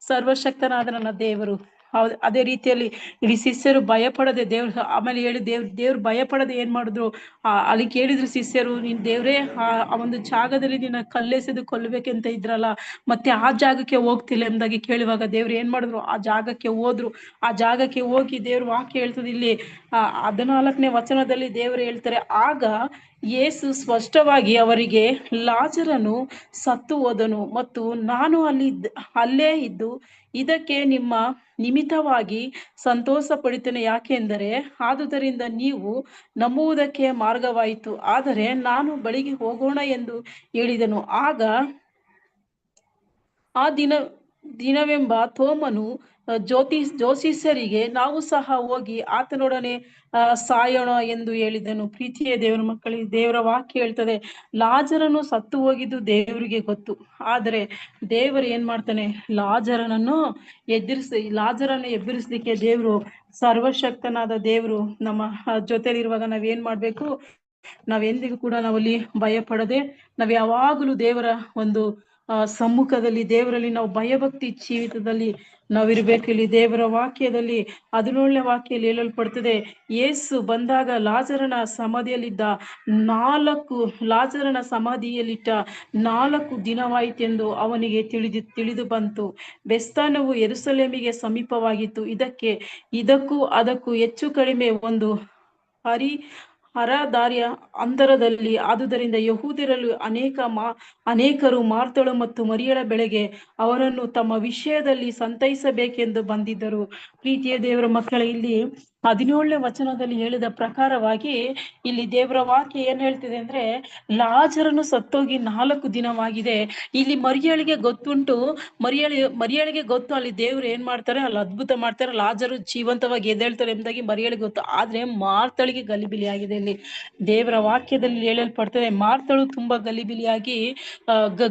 ಸರ್ವಶಕ್ತನಾದ ನನ್ನ ದೇವರು. ಅದೇ ರೀತಿಯಲ್ಲಿ ಇಲ್ಲಿ ಶಿಷ್ಯರು ಭಯಪಡದೆ ದೇವ್ರ ಆಮೇಲೆ ಹೇಳಿ ದೇವ್ರ ದೇವ್ರು ಭಯಪಡದೆ ಏನ್ ಮಾಡಿದ್ರು? ಅಲ್ಲಿ ಕೇಳಿದ್ರು ಶಿಷ್ಯರು, ನೀನ್ ದೇವ್ರೇ, ಆ ಒಂದು ಜಾಗದಲ್ಲಿ ನಿನ್ನ ಕಲ್ಲೆಸೆದು ಕೊಲ್ಲಬೇಕಂತ ಇದ್ರಲ್ಲ, ಮತ್ತೆ ಆ ಜಾಗಕ್ಕೆ ಹೋಗ್ತಿಲ್ಲ ಎಂದಾಗಿ ಕೇಳುವಾಗ ದೇವ್ರು ಏನ್ ಮಾಡಿದ್ರು? ಆ ಜಾಗಕ್ಕೆ ಹೋದ್ರು. ಆ ಜಾಗಕ್ಕೆ ಹೋಗಿ ದೇವ್ರು ವಾಕ್ಯ ಹೇಳ್ತದೆ ಇಲ್ಲಿ. ಹದಿನಾಲ್ಕನೇ ವಚನದಲ್ಲಿ ದೇವರು ಹೇಳ್ತಾರೆ, ಆಗ ಯೇಸು ಸ್ಪಷ್ಟವಾಗಿ ಅವರಿಗೆ, ಲಾಜರನು ಸತ್ತು ಹೋದನು ಮತ್ತು ನಾನು ಅಲ್ಲಿ ಅಲ್ಲೇ ಇದ್ದು, ಇದಕ್ಕೆ ನಿಮ್ಮ ನಿಮಿತ್ತವಾಗಿ ಸಂತೋಷ ಪಡಿತೇನೆ ಯಾಕೆಂದರೆ ಆದುದರಿಂದ ನೀವು ನಂಬುವುದಕ್ಕೆ ಮಾರ್ಗವಾಯಿತು. ಆದರೆ ನಾನು ಬಳಿಗೆ ಹೋಗೋಣ ಎಂದು ಹೇಳಿದನು. ಆಗ ಆ ದಿನ ದಿನವೆಂಬ ತೋಮನು ಜ್ಯೋತಿ, ಜ್ಯೋತಿಷ್ಯರಿಗೆ ನಾವು ಸಹ ಹೋಗಿ ಆತನೊಡನೆ ಸಾಯೋಣ ಎಂದು ಹೇಳಿದನು. ಪ್ರೀತಿಯ ದೇವರ ಮಕ್ಕಳಿಗೆ ದೇವರ ವಾಕ್ಯ ಹೇಳ್ತದೆ. ಲಾಜರನು ಸತ್ತು ಹೋಗಿದ್ದು ದೇವರಿಗೆ ಗೊತ್ತು. ಆದರೆ ದೇವರು ಏನ್ ಮಾಡ್ತಾನೆ? ಲಾಜರನನ್ನು ಎದುರಿಸಿ, ಲಾಜರನ್ನು ಎಬ್ಬರಿಸ್ಲಿಕ್ಕೆ ದೇವರು, ಸರ್ವಶಕ್ತನಾದ ದೇವರು ನಮ್ಮ ಜೊತೆಲಿರುವಾಗ ನಾವೇನ್ ಮಾಡ್ಬೇಕು? ನಾವೆಂದಿಗೂ ಕೂಡ ನಾವಲ್ಲಿ ಭಯ ಪಡದೆ ನಾವ್ ಯಾವಾಗಲೂ ದೇವರ ಒಂದು ಸಮ್ಮುಖದಲ್ಲಿ, ದೇವರಲ್ಲಿ ನಾವು ಭಯಭಕ್ತಿ ಜೀವಿತದಲ್ಲಿ ನಾವಿರ್ಬೇಕು ಇಲ್ಲಿ ದೇವರ ವಾಕ್ಯದಲ್ಲಿ ಹದಿನೇಳನೇ ವಾಕ್ಯದಲ್ಲಿ ಹೇಳಲ್ಪಡ್ತದೆ ಯೇಸು ಬಂದಾಗ ಲಾಜರನ ಸಮಾಧಿಯಲ್ಲಿದ್ದ ನಾಲ್ಕು, ಲಾಜರನ ಸಮಾಧಿಯಲ್ಲಿಟ್ಟ ನಾಲ್ಕು ದಿನವಾಯಿತೆಂದು ಅವನಿಗೆ ತಿಳಿದು ತಿಳಿದು ಬಂತು. ಬೆಸ್ತಾನವು ಎರುಸಲೇಮಿಗೆ ಸಮೀಪವಾಗಿತ್ತು. ಇದಕ್ಕೆ, ಇದಕ್ಕೂ ಅದಕ್ಕೂ ಹೆಚ್ಚು ಕಡಿಮೆ ಒಂದು ಹರಿ ಹರದಾರಿಯ ಅಂತರದಲ್ಲಿ. ಆದುದರಿಂದ ಯಹೂದಿರಲು ಅನೇಕ ಮಾ, ಅನೇಕರು ಮಾರ್ತಳು ಮತ್ತು ಮರಿಯಳ ಬೆಳೆಗೆ ಅವರನ್ನು ತಮ್ಮ ವಿಷಯದಲ್ಲಿ ಸಂತೈಸಬೇಕೆಂದು ಬಂದಿದ್ದರು. ಪ್ರೀತಿಯ ದೇವರ ಮಕ್ಕಳ, ಇಲ್ಲಿ ಹದಿನೇಳನೇ ವಚನದಲ್ಲಿ ಹೇಳಿದ ಪ್ರಕಾರವಾಗಿ ಇಲ್ಲಿ ದೇವರ ವಾಕ್ಯ ಏನ್ ಹೇಳ್ತಿದೆ ಅಂದ್ರೆ ಲಾಜರನು ಸತ್ತೋಗಿ ನಾಲ್ಕು ದಿನವಾಗಿದೆ. ಇಲ್ಲಿ ಮರಿಯಳಿಗೆ ಗೊತ್ತುಂಟು. ಮರಿಯಳಿ, ಮರಿಯಳಿಗೆ ಗೊತ್ತು ಅಲ್ಲಿ ದೇವ್ರು ಏನ್ ಮಾಡ್ತಾರೆ? ಅಲ್ಲಿ ಅದ್ಭುತ ಮಾಡ್ತಾರೆ. ಲಾಜರು ಜೀವಂತವಾಗಿ ಎದ್ದೇಳ್ತಾರೆ ಎಂಬುದಾಗಿ ಮರಿಯಳಿಗೆ ಗೊತ್ತು. ಆದ್ರೆ ಮಾರ್ತಳಿಗೆ ಗಲಿಬಿಲಿ ಆಗಿದೆ ಇಲ್ಲಿ. ದೇವರ ವಾಕ್ಯದಲ್ಲಿ ಹೇಳಲ್ಪಡ್ತಾರೆ ಮಾರ್ತಳು ತುಂಬಾ ಗಲಿಬಿಲಿಯಾಗಿ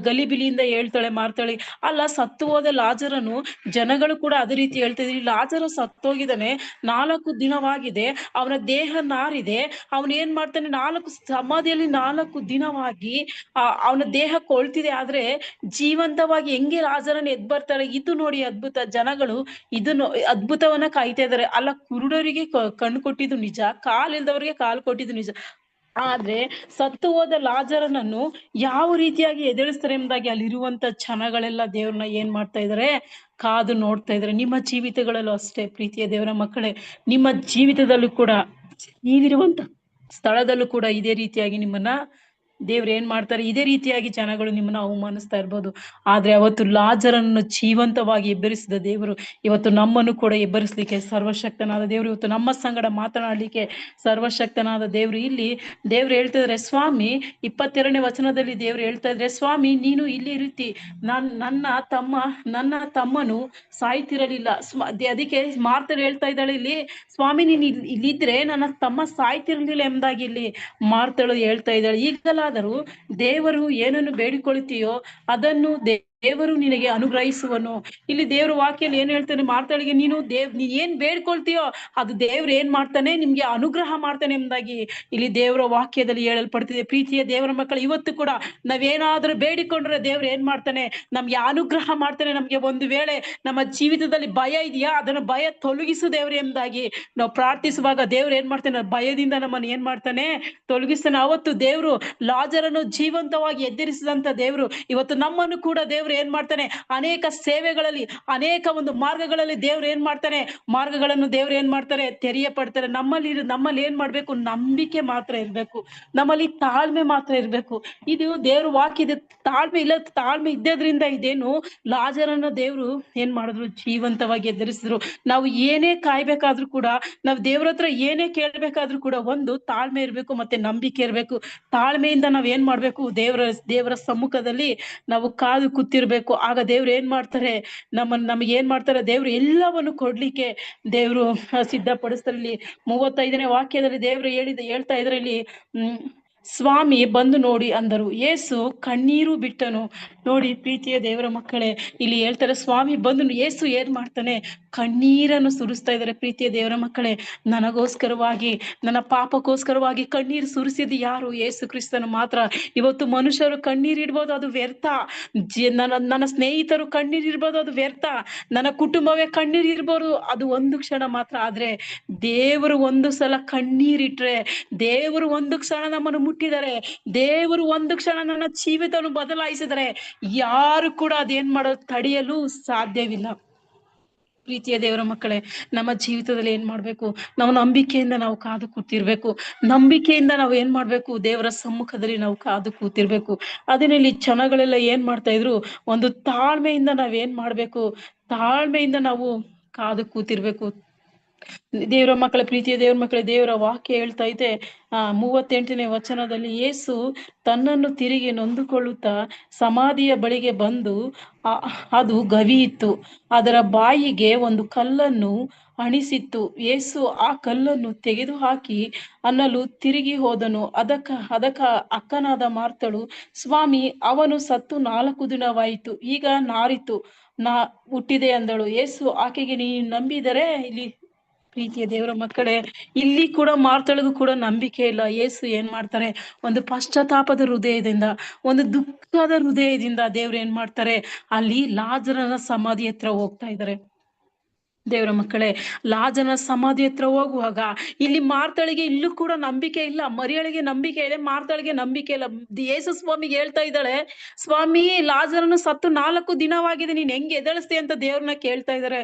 ಗಲಿಬಿಲಿಯಿಂದ ಹೇಳ್ತಾಳೆ ಮಾರ್ತಳಿ. ಅಲ್ಲ, ಸತ್ತು ಹೋದ ಲಾಜರನು ಜನಗಳು ಕೂಡ ಅದೇ ರೀತಿ ಹೇಳ್ತಿದ್ರು. ಲಾಜರು ಸತ್ತೋಗಿದ್ದಾನೆ. ನಾಲ್ಕು ದಿನವಾಗಿದೆ, ಅವನ ದೇಹ ನಾರಿದೆ, ಅವನು ಏನ್ ಮಾಡ್ತಾನೆ, ನಾಲ್ಕು ಸಮಾಧಿಯಲ್ಲಿ ನಾಲ್ಕು ದಿನವಾಗಿ ಅವನ ದೇಹ ಕೊಳ್ತಿದೆ, ಆದ್ರೆ ಜೀವಂತವಾಗಿ ಹೆಂಗೆ ರಾಜರನ್ನ ಎದ್ ಬರ್ತಾರೆ, ಇದು ನೋಡಿ ಅದ್ಭುತ ಜನಗಳು ಇದನ್ನು ಅದ್ಭುತವನ್ನ ಕಾಯ್ತಾ ಇದಾರೆ ಅಲ್ಲ, ಕುರುಡರಿಗೆ ಕಣ್ಣು ಕೊಟ್ಟಿದ್ದು ನಿಜ ಕಾಲಿಲ್ದವ್ರಿಗೆ ಕಾಲು ಕೊಟ್ಟಿದ್ದು ನಿಜ. ಆದ್ರೆ ಸತ್ತು ಹೋದ ಲಾಜರನನ್ನು ಯಾವ ರೀತಿಯಾಗಿ ಎದುರಿಸ್ತಾರೆ ಎಂಬುದಾಗಿ ಅಲ್ಲಿರುವಂತ ಕ್ಷಣಗಳೆಲ್ಲ ದೇವ್ರನ್ನ ಏನ್ ಮಾಡ್ತಾ ಇದಾರೆ? ಕಾದು ನೋಡ್ತಾ ಇದಾರೆ. ನಿಮ್ಮ ಜೀವಿತಗಳಲ್ಲೂ ಅಷ್ಟೇ ಪ್ರೀತಿಯ ದೇವರ ಮಕ್ಕಳೇ, ನಿಮ್ಮ ಜೀವಿತದಲ್ಲೂ ಕೂಡ ನೀವಿರುವಂತ ಸ್ಥಳದಲ್ಲೂ ಕೂಡ ಇದೇ ರೀತಿಯಾಗಿ ನಿಮ್ಮನ್ನ ದೇವ್ರು ಏನ್ ಮಾಡ್ತಾರೆ? ಇದೇ ರೀತಿಯಾಗಿ ಜನಗಳು ನಿಮ್ಮನ್ನ ಅವಮಾನಿಸ್ತಾ ಇರ್ಬೋದು. ಆದ್ರೆ ಅವತ್ತು ಲಾಜರನ್ನು ಜೀವಂತವಾಗಿ ಎಬ್ಬರಿಸಿದ ದೇವರು ಇವತ್ತು ನಮ್ಮನ್ನು ಕೂಡ ಎಬ್ಬರಿಸ್ಲಿಕ್ಕೆ ಸರ್ವಶಕ್ತನಾದ ದೇವರು. ಇವತ್ತು ನಮ್ಮ ಸಂಗಡ ಮಾತನಾಡ್ಲಿಕ್ಕೆ ಸರ್ವಶಕ್ತನಾದ ದೇವರು. ಇಲ್ಲಿ ದೇವ್ರು ಹೇಳ್ತಿದ್ರೆ ಸ್ವಾಮಿ, ಇಪ್ಪತ್ತೆರಡನೇ ವಚನದಲ್ಲಿ ದೇವ್ರು ಹೇಳ್ತಾ ಇದ್ರೆ, ಸ್ವಾಮಿ, ನೀನು ಇಲ್ಲಿ ರೀತಿ ನನ್, ನನ್ನ ತಮ್ಮ, ನನ್ನ ತಮ್ಮನು ಸಾಯ್ತಿರಲಿಲ್ಲ. ಅದಕ್ಕೆ ಮಾರ್ತರು ಹೇಳ್ತಾ ಇದ್ದಾಳೆ ಇಲ್ಲಿ, ಸ್ವಾಮಿ, ನೀನ್ ಇಲ್ಲಿ ಇಲ್ಲಿದ್ರೆ ನನ್ನ ತಮ್ಮ ಸಾಯ್ತಿರ್ಲಿಲ್ಲ ಎಂಬುದಾಗಿ ಇಲ್ಲಿ ಮಾರ್ತಳು ಹೇಳ್ತಾ ಇದ್ದಾಳೆ. ಈಗಲಾದರೂ ದೇವರು ಏನನ್ನು ಬೇಡಿಕೊಳ್ಳುತ್ತೀಯೋ ಅದನ್ನು ದೇ- ದೇವರು ನಿನಗೆ ಅನುಗ್ರಹಿಸುವನು. ಇಲ್ಲಿ ದೇವ್ರ ವಾಕ್ಯಲ್ಲಿ ಏನ್ ಹೇಳ್ತಾನೆ ಮಾರ್ತಳಿಗೆ ನೀನು ದೇವ್, ನೀನ್ ಏನ್ ಬೇಡ್ಕೊಳ್ತೀಯೋ ಅದು ದೇವ್ರು ಏನ್ ಮಾಡ್ತಾನೆ, ನಿಮ್ಗೆ ಅನುಗ್ರಹ ಮಾಡ್ತಾನೆ ಎಂಬುದಾಗಿ ಇಲ್ಲಿ ದೇವರ ವಾಕ್ಯದಲ್ಲಿ ಹೇಳಲ್ಪಡ್ತಿದೆ. ಪ್ರೀತಿಯ ದೇವರ ಮಕ್ಕಳು, ಇವತ್ತು ಕೂಡ ನಾವೇನಾದ್ರೂ ಬೇಡಿಕೊಂಡ್ರೆ ದೇವ್ರು ಏನ್ ಮಾಡ್ತಾನೆ? ನಮ್ಗೆ ಅನುಗ್ರಹ ಮಾಡ್ತಾನೆ ನಮ್ಗೆ ಒಂದು ವೇಳೆ ನಮ್ಮ ಜೀವಿತದಲ್ಲಿ ಭಯ ಇದೆಯಾ, ಅದನ್ನ ಭಯ ತೊಲಗಿಸು ದೇವ್ರು ಎಂಬುದಾಗಿ ನಾವು ಪ್ರಾರ್ಥಿಸುವಾಗ ದೇವ್ರು ಏನ್ ಮಾಡ್ತಾನೆ ಭಯದಿಂದ ನಮ್ಮನ್ನ ಏನ್ ಮಾಡ್ತಾನೆ? ತೊಲಗಿಸ್ತಾನೆ. ಅವತ್ತು ದೇವ್ರು ಲಾಜರನ್ನು ಜೀವಂತವಾಗಿ ಎದ್ದಿರಿಸಿದಂತ ದೇವ್ರು, ಇವತ್ತು ನಮ್ಮನ್ನು ಕೂಡ ದೇವ್ರು ಏನ್ ಮಾಡ್ತಾನೆ? ಅನೇಕ ಸೇವೆಗಳಲ್ಲಿ, ಅನೇಕ ಒಂದು ಮಾರ್ಗಗಳಲ್ಲಿ ದೇವ್ರು ಏನ್ ಮಾಡ್ತಾನೆ? ಮಾರ್ಗಗಳನ್ನು ದೇವ್ರು ಏನ್ ಮಾಡ್ತಾರೆ? ತೆರೆಯ ಪಡ್ತಾರೆ ನಮ್ಮಲ್ಲಿ ನಮ್ಮಲ್ಲಿ ಏನ್ ಮಾಡ್ಬೇಕು? ನಂಬಿಕೆ ಮಾತ್ರ ಇರ್ಬೇಕು. ನಮ್ಮಲ್ಲಿ ತಾಳ್ಮೆ ಮಾತ್ರ ಇರ್ಬೇಕು. ಇದು ದೇವ್ರ ವಾಕ್ಯದ ತಾಳ್ಮೆ ಇಲ್ಲ, ತಾಳ್ಮೆ ಇದ್ದದ್ರಿಂದ ಇದೇನು? ಲಾಜರನ್ನ ದೇವ್ರು ಏನ್ ಮಾಡಿದ್ರು? ಜೀವಂತವಾಗಿ ಎದುರಿಸಿದ್ರು. ನಾವು ಏನೇ ಕಾಯ್ಬೇಕಾದ್ರೂ ಕೂಡ, ನಾವು ದೇವ್ರ ಹತ್ರ ಏನೇ ಕೇಳ್ಬೇಕಾದ್ರೂ ಕೂಡ ಒಂದು ತಾಳ್ಮೆ ಇರ್ಬೇಕು ಮತ್ತೆ ನಂಬಿಕೆ ಇರ್ಬೇಕು. ತಾಳ್ಮೆಯಿಂದ ನಾವ್ ಏನ್ ಮಾಡ್ಬೇಕು? ದೇವರ ದೇವರ ಸಮ್ಮುಖದಲ್ಲಿ ನಾವು ಕಾದು ಕೂತಿರ್ಬೇಕು ಆಗ ದೇವ್ರು ಏನ್ ಮಾಡ್ತಾರೆ? ನಮ್ಮ ನಮಗೆ ಏನ್ ಮಾಡ್ತಾರೆ? ದೇವ್ರು ಎಲ್ಲವನ್ನು ಕೊಡ್ಲಿಕ್ಕೆ ದೇವ್ರು ಸಿದ್ಧಪಡಿಸ್ತಾರಲ್ಲಿ ಮೂವತ್ತೈದನೇ ವಾಕ್ಯದಲ್ಲಿ ದೇವ್ರು ಹೇಳಿದ, ಹೇಳ್ತಾ ಇದ್ರಲ್ಲಿ, ಹ್ಮ್ ಸ್ವಾಮಿ ಬಂದು ನೋಡಿ ಅಂದರು. ಏಸು ಕಣ್ಣೀರು ಬಿಟ್ಟನು. ನೋಡಿ ಪ್ರೀತಿಯ ದೇವರ ಮಕ್ಕಳೇ, ಇಲ್ಲಿ ಹೇಳ್ತಾರೆ ಸ್ವಾಮಿ ಬಂದು ಏಸು ಏನ್ ಮಾಡ್ತಾನೆ? ಕಣ್ಣೀರನ್ನು ಸುರಿಸ್ತಾ ಇದ್ದಾರೆ ಪ್ರೀತಿಯ ದೇವರ ಮಕ್ಕಳೇ. ನನಗೋಸ್ಕರವಾಗಿ, ನನ್ನ ಪಾಪಕ್ಕೋಸ್ಕರವಾಗಿ ಕಣ್ಣೀರು ಸುರಿಸಿದ ಯಾರು? ಏಸು ಕ್ರಿಸ್ತನು ಮಾತ್ರ. ಇವತ್ತು ಮನುಷ್ಯರು ಕಣ್ಣೀರಿಡ್ಬೋದು ಅದು ವ್ಯರ್ಥ. ನನ್ನ ನನ್ನ ಸ್ನೇಹಿತರು ಕಣ್ಣೀರಿರ್ಬೋದು ಅದು ವ್ಯರ್ಥ. ನನ್ನ ಕುಟುಂಬವೇ ಕಣ್ಣೀರಿರ್ಬೋದು ಅದು ಒಂದು ಕ್ಷಣ ಮಾತ್ರ. ಆದ್ರೆ ದೇವರು ಒಂದು ಸಲ ಕಣ್ಣೀರಿಟ್ರೆ, ದೇವರು ಒಂದು ಕ್ಷಣ ನಮ್ಮನ್ನು ಮುಟ್ಟಿದರೆ ದೇವರು ಒಂದು ಕ್ಷಣ ನನ್ನ ಜೀವಿತವನ್ನು ಬದಲಾಯಿಸಿದರೆ, ಯಾರು ಕೂಡ ಅದೇನ್ ಮಾಡೋದು ತಡೆಯಲು ಸಾಧ್ಯವಿಲ್ಲ. ಪ್ರೀತಿಯ ದೇವರ ಮಕ್ಕಳೇ, ನಮ್ಮ ಜೀವಿತದಲ್ಲಿ ಏನ್ ಮಾಡ್ಬೇಕು? ನಾವು ನಂಬಿಕೆಯಿಂದ ನಾವು ಕಾದು ಕೂತಿರ್ಬೇಕು. ನಂಬಿಕೆಯಿಂದ ನಾವು ಏನ್ ಮಾಡ್ಬೇಕು? ದೇವರ ಸಮ್ಮುಖದಲ್ಲಿ ನಾವು ಕಾದು ಕೂತಿರ್ಬೇಕು. ಅದನ್ನಲ್ಲಿ ಜನಗಳೆಲ್ಲ ಏನ್ ಮಾಡ್ತಾ ಇದ್ರು? ಒಂದು ತಾಳ್ಮೆಯಿಂದ ನಾವ್ ಏನ್ ಮಾಡ್ಬೇಕು? ತಾಳ್ಮೆಯಿಂದ ನಾವು ಕಾದು ಕೂತಿರ್ಬೇಕು. ದೇವರ ಮಕ್ಕಳ ಪ್ರೀತಿಯ ದೇವರ ಮಕ್ಕಳ ದೇವರ ವಾಕ್ಯ ಹೇಳ್ತಾ ಇದೆ. ಆ, ಮೂವತ್ತೆಂಟನೇ ವಚನದಲ್ಲಿ ಯೇಸು ತನ್ನನ್ನು ತಿರುಗಿ ನೊಂದುಕೊಳ್ಳುತ್ತಾ ಸಮಾಧಿಯ ಬಳಿಗೆ ಬಂದು ಅದು ಗವಿಯಿತ್ತು. ಅದರ ಬಾಯಿಗೆ ಒಂದು ಕಲ್ಲನ್ನು ಅಣಿಸಿತ್ತು. ಯೇಸು ಆ ಕಲ್ಲನ್ನು ತೆಗೆದು ಹಾಕಿ ಅನ್ನಲು ತಿರುಗಿ ಹೋದನು. ಅದಕ್ಕ ಅದಕ್ಕ ಅಕ್ಕನಾದ ಮಾರ್ತಳು, ಸ್ವಾಮಿ, ಅವನು ಸತ್ತು ನಾಲ್ಕು ದಿನವಾಯಿತು, ಈಗ ನಾರಿತು. ನಾ, ಹುಟ್ಟಿದೆ ಅಂದಳು. ಯೇಸು ಆಕೆಗೆ, ನೀನು ನಂಬಿದರೆ ಇಲ್ಲಿ ಪ್ರೀತಿಯ ದೇವರ ಮಕ್ಕಳೇ, ಇಲ್ಲಿ ಕೂಡ ಮಾರ್ತಳಿಗೂ ಕೂಡ ನಂಬಿಕೆ ಇಲ್ಲ. ಏಸು ಏನ್ ಮಾಡ್ತಾರೆ? ಒಂದು ಪಶ್ಚಾತ್ತಾಪದ ಹೃದಯದಿಂದ, ಒಂದು ದುಃಖದ ಹೃದಯದಿಂದ ದೇವ್ರು ಏನ್ ಮಾಡ್ತಾರೆ? ಅಲ್ಲಿ ಲಾಜರನ ಸಮಾಧಿ ಹತ್ರ ಹೋಗ್ತಾ ಇದ್ದಾರೆ. ದೇವರ ಮಕ್ಕಳೇ ಲಾಜನ ಸಮಾಧಿ ಹತ್ರ ಹೋಗುವಾಗ ಇಲ್ಲಿ ಮಾರ್ತಳಿಗೆ ಇಲ್ಲೂ ಕೂಡ ನಂಬಿಕೆ ಇಲ್ಲ. ಮರಿಯಳಿಗೆ ನಂಬಿಕೆ ಇದೆ, ಮಾರ್ತಳಿಗೆ ನಂಬಿಕೆ ಇಲ್ಲ. ಯೇಸು ಸ್ವಾಮಿಗೆ ಹೇಳ್ತಾ ಇದ್ದಾಳೆ, ಸ್ವಾಮಿ, ಲಾಜರನು ಸತ್ತು ನಾಲ್ಕು ದಿನವಾಗಿದೆ. ನೀನ್ ಹೆಂಗ್ ಎದಳಿಸ್ತಿ ಅಂತ ದೇವ್ರನ್ನ ಕೇಳ್ತಾ ಇದ್ದಾರೆ.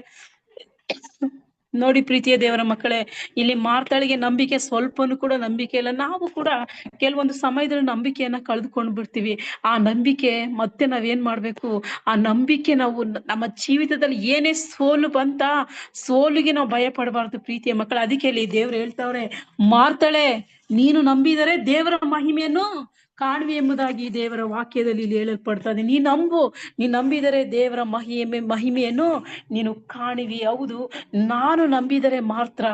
ನೋಡಿ ಪ್ರೀತಿಯ ದೇವರ ಮಕ್ಕಳೇ, ಇಲ್ಲಿ ಮಾರ್ತಾಳಿಗೆ ನಂಬಿಕೆ ಸ್ವಲ್ಪನೂ ಕೂಡ ನಂಬಿಕೆ ಇಲ್ಲ. ನಾವು ಕೂಡ ಕೆಲವೊಂದು ಸಮಯದಲ್ಲಿ ನಂಬಿಕೆಯನ್ನ ಕಳೆದುಕೊಂಡು ಬಿಡ್ತೀವಿ. ಆ ನಂಬಿಕೆ ಮತ್ತೆ ನಾವೇನ್ ಮಾಡ್ಬೇಕು? ಆ ನಂಬಿಕೆ ನಾವು ನಮ್ಮ ಜೀವಿತದಲ್ಲಿ ಏನೇ ಸೋಲು ಬಂತ ಸೋಲಿಗೆ ನಾವು ಭಯ ಪಡಬಾರ್ದು ಪ್ರೀತಿಯ ಮಕ್ಕಳು. ಅದಕ್ಕೆ ಇಲ್ಲಿ ದೇವ್ರು ಹೇಳ್ತಾವ್ರೆ ಮಾರ್ತಾಳೆ ನೀನು ನಂಬಿದರೆ ದೇವರ ಮಹಿಮೆಯನ್ನು ಕಾಣುವೆ ಎಂಬುದಾಗಿ ದೇವರ ವಾಕ್ಯದಲ್ಲಿ ಇಲ್ಲಿ ಹೇಳಲ್ಪಡ್ತದೆ ನೀ ನಂಬು, ನೀ ನಂಬಿದರೆ ದೇವರ ಮಹಿಮೆ, ಮಹಿಮೆಯನ್ನು ನೀನು ಕಾಣುವಿ. ಹೌದು, ನಾನು ನಂಬಿದರೆ ಮಾತ್ರ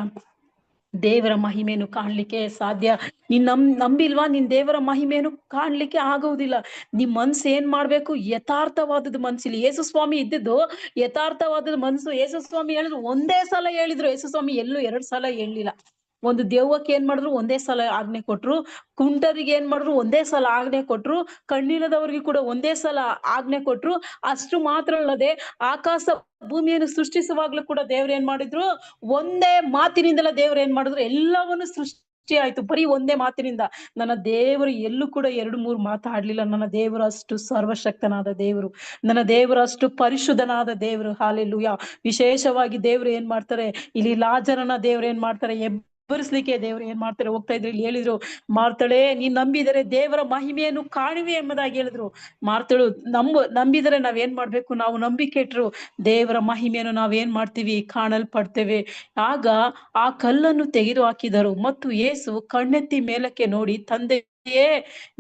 ದೇವರ ಮಹಿಮೆಯನ್ನು ಕಾಣಲಿಕ್ಕೆ ಸಾಧ್ಯ. ನೀನ್ ನಮ್, ನಂಬಿಲ್ವಾ? ನಿನ್ ದೇವರ ಮಹಿಮೆಯನ್ನು ಕಾಣ್ಲಿಕ್ಕೆ ಆಗುವುದಿಲ್ಲ. ನಿಮ್ ಮನ್ಸು ಏನ್ ಮಾಡ್ಬೇಕು? ಯಥಾರ್ಥವಾದದ್ದು ಮನ್ಸಿಲ್ಲಿ. ಯೇಸು ಸ್ವಾಮಿ ಇದ್ದಿದ್ದು ಯಥಾರ್ಥವಾದದ್ದು ಮನ್ಸು. ಯೇಸು ಸ್ವಾಮಿ ಹೇಳಿದ್ರು, ಒಂದೇ ಸಲ ಹೇಳಿದ್ರು. ಯೇಸು ಸ್ವಾಮಿ ಎಲ್ಲೂ ಎರಡ್ ಸಲ ಹೇಳಿಲ್ಲ ಒಂದು ದೆವ್ವಕ್ಕೆ ಏನ್ ಮಾಡಿದ್ರು? ಒಂದೇ ಸಲ ಆಜ್ಞೆ ಕೊಟ್ರು. ಕುಂಟರಿಗೆ ಏನ್ ಮಾಡಿದ್ರು? ಒಂದೇ ಸಲ ಆಜ್ಞೆ ಕೊಟ್ರು. ಕಣ್ಣಿಲ್ಲದವ್ರಿಗೆ ಕೂಡ ಒಂದೇ ಸಲ ಆಜ್ಞೆ ಕೊಟ್ರು. ಅಷ್ಟು ಮಾತ್ರ ಅಲ್ಲದೆ ಆಕಾಶ ಭೂಮಿಯನ್ನು ಸೃಷ್ಟಿಸುವಾಗ್ಲೂ ಕೂಡ ದೇವ್ರು ಏನ್ ಮಾಡಿದ್ರು? ಒಂದೇ ಮಾತಿನಿಂದಲೇ ದೇವ್ರು ಏನ್ ಮಾಡಿದ್ರು? ಎಲ್ಲವನ್ನು ಸೃಷ್ಟಿ ಆಯ್ತು. ಬರೀ ಒಂದೇ ಮಾತಿನಿಂದ. ನನ್ನ ದೇವರು ಎಲ್ಲೂ ಕೂಡ ಎರಡು ಮೂರು ಮಾತಾಡ್ಲಿಲ್ಲ ನನ್ನ ದೇವರು ಅಷ್ಟು ಸರ್ವಶಕ್ತನಾದ ದೇವರು. ನನ್ನ ದೇವರು ಅಷ್ಟು ಪರಿಶುದ್ಧನಾದ ದೇವರು. ಹಾಲೆಲ್ಲೂಯ ವಿಶೇಷವಾಗಿ ದೇವ್ರು ಏನ್ ಮಾಡ್ತಾರೆ? ಇಲ್ಲಿ ಲಾಜರನ ದೇವ್ರು ಏನ್ ಮಾಡ್ತಾರೆ? ಎಬ್ಬರಿಸ್ಲಿಕ್ಕೆ ದೇವರು ಏನ್ ಮಾಡ್ತಾರೆ? ಹೋಗ್ತಾ ಇದ್ರು, ಇಲ್ಲಿ ಹೇಳಿದ್ರು, ಮಾರ್ತಳೆ, ನೀನ್ ನಂಬಿದರೆ ದೇವರ ಮಹಿಮೆಯನ್ನು ಕಾಣುವೆ ಎಂಬುದಾಗಿ ಹೇಳಿದ್ರು. ಮಾರ್ತಳು, ನಂಬ, ನಂಬಿದರೆ ನಾವೇನ್ ಮಾಡ್ಬೇಕು? ನಾವು ನಂಬಿಕೆ ಇಟ್ರು ದೇವರ ಮಹಿಮೆಯನ್ನು ನಾವೇನ್ ಮಾಡ್ತೀವಿ? ಕಾಣಲ್ಪಡ್ತೇವೆ. ಆಗ ಆ ಕಲ್ಲನ್ನು ತೆಗೆದು ಹಾಕಿದರು ಮತ್ತು ಯೇಸು ಕಣ್ಣೆತ್ತಿ ಮೇಲಕ್ಕೆ ನೋಡಿ ತಂದೆಯೇ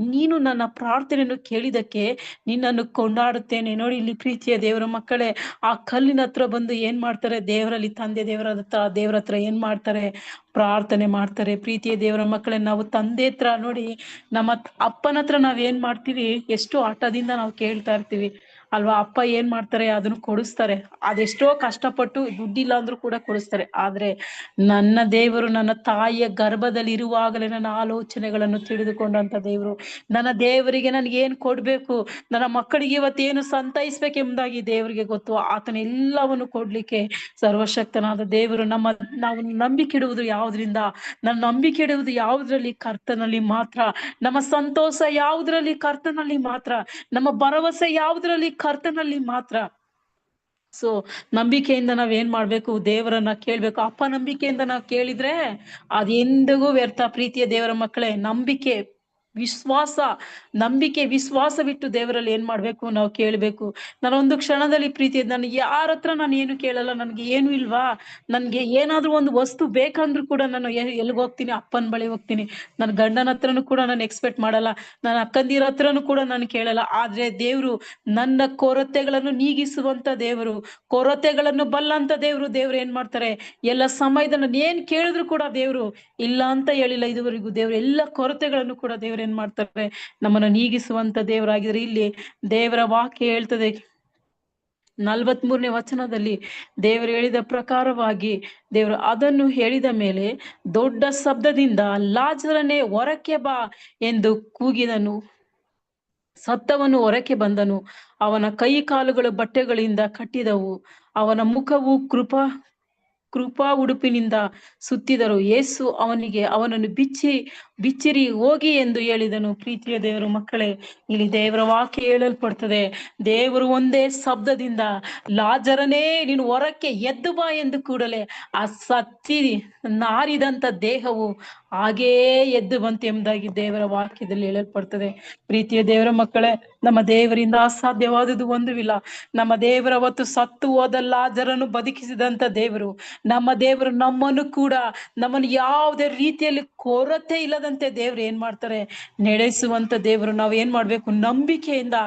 ನೀನು ನನ್ನ ಪ್ರಾರ್ಥನೆಯನ್ನು ಕೇಳಿದಕ್ಕೆ ನಿನ್ನನ್ನು ಕೊಂಡಾಡುತ್ತೇನೆ. ನೋಡಿ, ಇಲ್ಲಿ ಪ್ರೀತಿಯ ದೇವರ, ಮಕ್ಕಳೇ, ಆ ಕಲ್ಲಿನ ಹತ್ರ ಬಂದು ಏನ್ ಮಾಡ್ತಾರೆ? ದೇವರಲ್ಲಿ ತಂದೆ ದೇವರ ಹತ್ರ ದೇವರ ಹತ್ರ ಏನ್ ಮಾಡ್ತಾರೆ? ಪ್ರಾರ್ಥನೆ ಮಾಡ್ತಾರೆ. ಪ್ರೀತಿಯ ದೇವರ ಮಕ್ಕಳೇ, ನಾವು ತಂದೆ ಹತ್ರ ನೋಡಿ, ನಮ್ಮ ಅಪ್ಪನ ಹತ್ರ ನಾವ್ ಏನ್ ಮಾಡ್ತೀವಿ? ಎಷ್ಟು ಆಟದಿಂದ ನಾವು ಕೇಳ್ತಾ ಇರ್ತೀವಿ. ಅಲ್ವಾ? ಅಪ್ಪ ಏನ್ ಮಾಡ್ತಾರೆ? ಅದನ್ನ ಕೊಡಿಸ್ತಾರೆ. ಅದೆಷ್ಟೋ ಕಷ್ಟಪಟ್ಟು ದುಡ್ಡಿಲ್ಲ ಅಂದ್ರೂ ಕೂಡ ಕೊಡಿಸ್ತಾರೆ. ಆದ್ರೆ ನನ್ನ ದೇವರು, ನನ್ನ ತಾಯಿಯ ಗರ್ಭದಲ್ಲಿ ಇರುವಾಗಲೇ ನನ್ನ ಆಲೋಚನೆಗಳನ್ನು ತಿಳಿದುಕೊಂಡಂತ ದೇವರು, ನನ್ನ ದೇವರಿಗೆ ನನ್ಗೆ ಏನ್ ಕೊಡ್ಬೇಕು? ನನ್ನ ಮಕ್ಕಳಿಗೆ ಇವತ್ತೇನು ಸಂತೈಸ್ಬೇಕೆಂಬುದಾಗಿ ದೇವರಿಗೆ ಗೊತ್ತು. ಆತನ ಎಲ್ಲವನ್ನು ಕೊಡ್ಲಿಕ್ಕೆ ಸರ್ವಶಕ್ತನಾದ ದೇವರು ನಮ್ಮ, ನಾವು ನಂಬಿಕೆ ಇಡುವುದು ಯಾವ್ದ್ರಿಂದ? ನನ್ನ ನಂಬಿಕೆ ಇಡುವುದು ಯಾವ್ದ್ರಲ್ಲಿ? ಕರ್ತನಲ್ಲಿ ಮಾತ್ರ. ನಮ್ಮ ಸಂತೋಷ ಯಾವುದ್ರಲ್ಲಿ? ಕರ್ತನಲ್ಲಿ ಮಾತ್ರ. ನಮ್ಮ ಭರವಸೆ ಯಾವುದ್ರಲ್ಲಿ? ಕರ್ತನಲ್ಲಿ ಮಾತ್ರ. ಸೊ ನಂಬಿಕೆಯಿಂದ ನಾವ್ ಏನ್ ಮಾಡ್ಬೇಕು? ದೇವರನ್ನ ಕೇಳ್ಬೇಕು. ಅಪ್ಪ ನಂಬಿಕೆಯಿಂದ ನಾವ್ ಕೇಳಿದ್ರೆ ಅದೆಂದಿಗೂ ವ್ಯರ್ಥ. ಪ್ರೀತಿಯ ದೇವರ ಮಕ್ಕಳೇ, ನಂಬಿಕೆ. ವಿಶ್ವಾಸ, ನಂಬಿಕೆ, ವಿಶ್ವಾಸವಿಟ್ಟು ದೇವರಲ್ಲಿ ಏನ್ ಮಾಡ್ಬೇಕು? ನಾವು ಕೇಳ್ಬೇಕು. ನಾನು ಒಂದು ಕ್ಷಣದಲ್ಲಿ ಪ್ರೀತಿ ನನಗೆ ಯಾರ ಹತ್ರ ನಾನು ಏನು ಕೇಳಲ್ಲ, ನನ್ಗೆ ಏನು ಇಲ್ವಾ? ನನ್ಗೆ ಏನಾದ್ರೂ ಒಂದು ವಸ್ತು ಬೇಕಂದ್ರೂ ಕೂಡ ನಾನು ಎಲ್ಲಿಗೆ ಹೋಗ್ತೀನಿ? ಅಪ್ಪನ ಬಳಿ ಹೋಗ್ತೀನಿ. ನನ್ನ ಗಂಡನ ಹತ್ರನೂ ಕೂಡ ನಾನು ಎಕ್ಸ್ಪೆಕ್ಟ್ ಮಾಡಲ್ಲ. ನನ್ನ ಅಕ್ಕಂದಿರ ಹತ್ರನೂ ಕೂಡ ನಾನು ಕೇಳಲ್ಲ. ಆದ್ರೆ ದೇವ್ರು ನನ್ನ ಕೊರತೆಗಳನ್ನು ನೀಗಿಸುವಂತ ದೇವರು, ಕೊರತೆಗಳನ್ನು ಬಲ್ಲಂತ ದೇವ್ರು ದೇವ್ರು ಏನ್ ಮಾಡ್ತಾರೆ? ಎಲ್ಲ ಸಮಯದ ನಾನು ಏನ್ ಕೇಳಿದ್ರು ಕೂಡ ದೇವ್ರು ಇಲ್ಲ ಅಂತ ಹೇಳಿಲ್ಲ ಇದುವರೆಗೂ. ದೇವ್ರು ಎಲ್ಲ ಕೊರತೆಗಳನ್ನು ಕೂಡ ದೇವ್ರು ಏನ್ ಮಾಡ್ತಾರೆ? ನಮ್ಮನ್ನು ನೀಗಿಸುವಂತ ದೇವರಾಗಿದ್ರೆ ಇಲ್ಲಿ ದೇವರ ವಾಕ್ಯ ಹೇಳ್ತದೆ. ನಲ್ವತ್ ಮೂರನೇ ವಚನದಲ್ಲಿ ದೇವರು ಹೇಳಿದ ಪ್ರಕಾರವಾಗಿ ದೇವರು ಅದನ್ನು ಹೇಳಿದ ಮೇಲೆ ದೊಡ್ಡ ಶಬ್ದದಿಂದ ಲಾಜರನೆ ಹೊರಕ್ಕೆ ಬಾ ಎಂದು ಕೂಗಿದನು. ಸತ್ತವನು ಹೊರಕ್ಕೆ ಬಂದನು. ಅವನ ಕೈ ಕಾಲುಗಳು ಬಟ್ಟೆಗಳಿಂದ ಕಟ್ಟಿದವು. ಅವನ ಮುಖವು ಕೃಪಾ ಕೃಪಾ ಉಡುಪಿನಿಂದ ಸುತ್ತಿದರು. ಯೇಸು ಅವನಿಗೆ ಅವನನ್ನು ಬಿಚ್ಚಿ ಬಿಚ್ಚಿರಿ, ಹೋಗಿ ಎಂದು ಹೇಳಿದನು. ಪ್ರೀತಿಯ ದೇವರು ಮಕ್ಕಳೇ, ಇಲ್ಲಿ ದೇವರ ವಾಕ್ಯ ಹೇಳಲ್ಪಡ್ತದೆ. ದೇವರು ಒಂದೇ ಶಬ್ದದಿಂದ, ಲಾಜರನೇ, ನೀನು ಹೊರಕ್ಕೆ ಎದ್ದು ಬಾ ಎಂದು ಕೂಡಲೇ, ಆ ಸತ್ತಿ ನಾರಿದಂತ ದೇಹವು ಹಾಗೇ ಎದ್ದು ಬಂತು ಎಂಬುದಾಗಿ ದೇವರ ವಾಕ್ಯದಲ್ಲಿ ಹೇಳಲ್ಪಡ್ತದೆ. ಪ್ರೀತಿಯ ದೇವರ ಮಕ್ಕಳೇ, ನಮ್ಮ ದೇವರಿಂದ ಅಸಾಧ್ಯವಾದುದು ಒಂದುವಿಲ್ಲ. ನಮ್ಮ ದೇವರ ಹೊತ್ತು ಸತ್ತು ಹೋದ ಲಾಜರನ್ನು ಬದುಕಿಸಿದಂತ ದೇವರು, ನಮ್ಮ ದೇವರು ನಮ್ಮನ್ನು ಕೂಡ, ನಮ್ಮನ್ನು ಯಾವುದೇ ರೀತಿಯಲ್ಲಿ ಕೊರತೆ ಇಲ್ಲದಂತೆ ದೇವ್ರು ಏನ್ ಮಾಡ್ತಾರೆ? ನಡೆಸುವಂತ ದೇವ್ರು ನಾವ್ ಏನ್ ಮಾಡ್ಬೇಕು? ನಂಬಿಕೆಯಿಂದ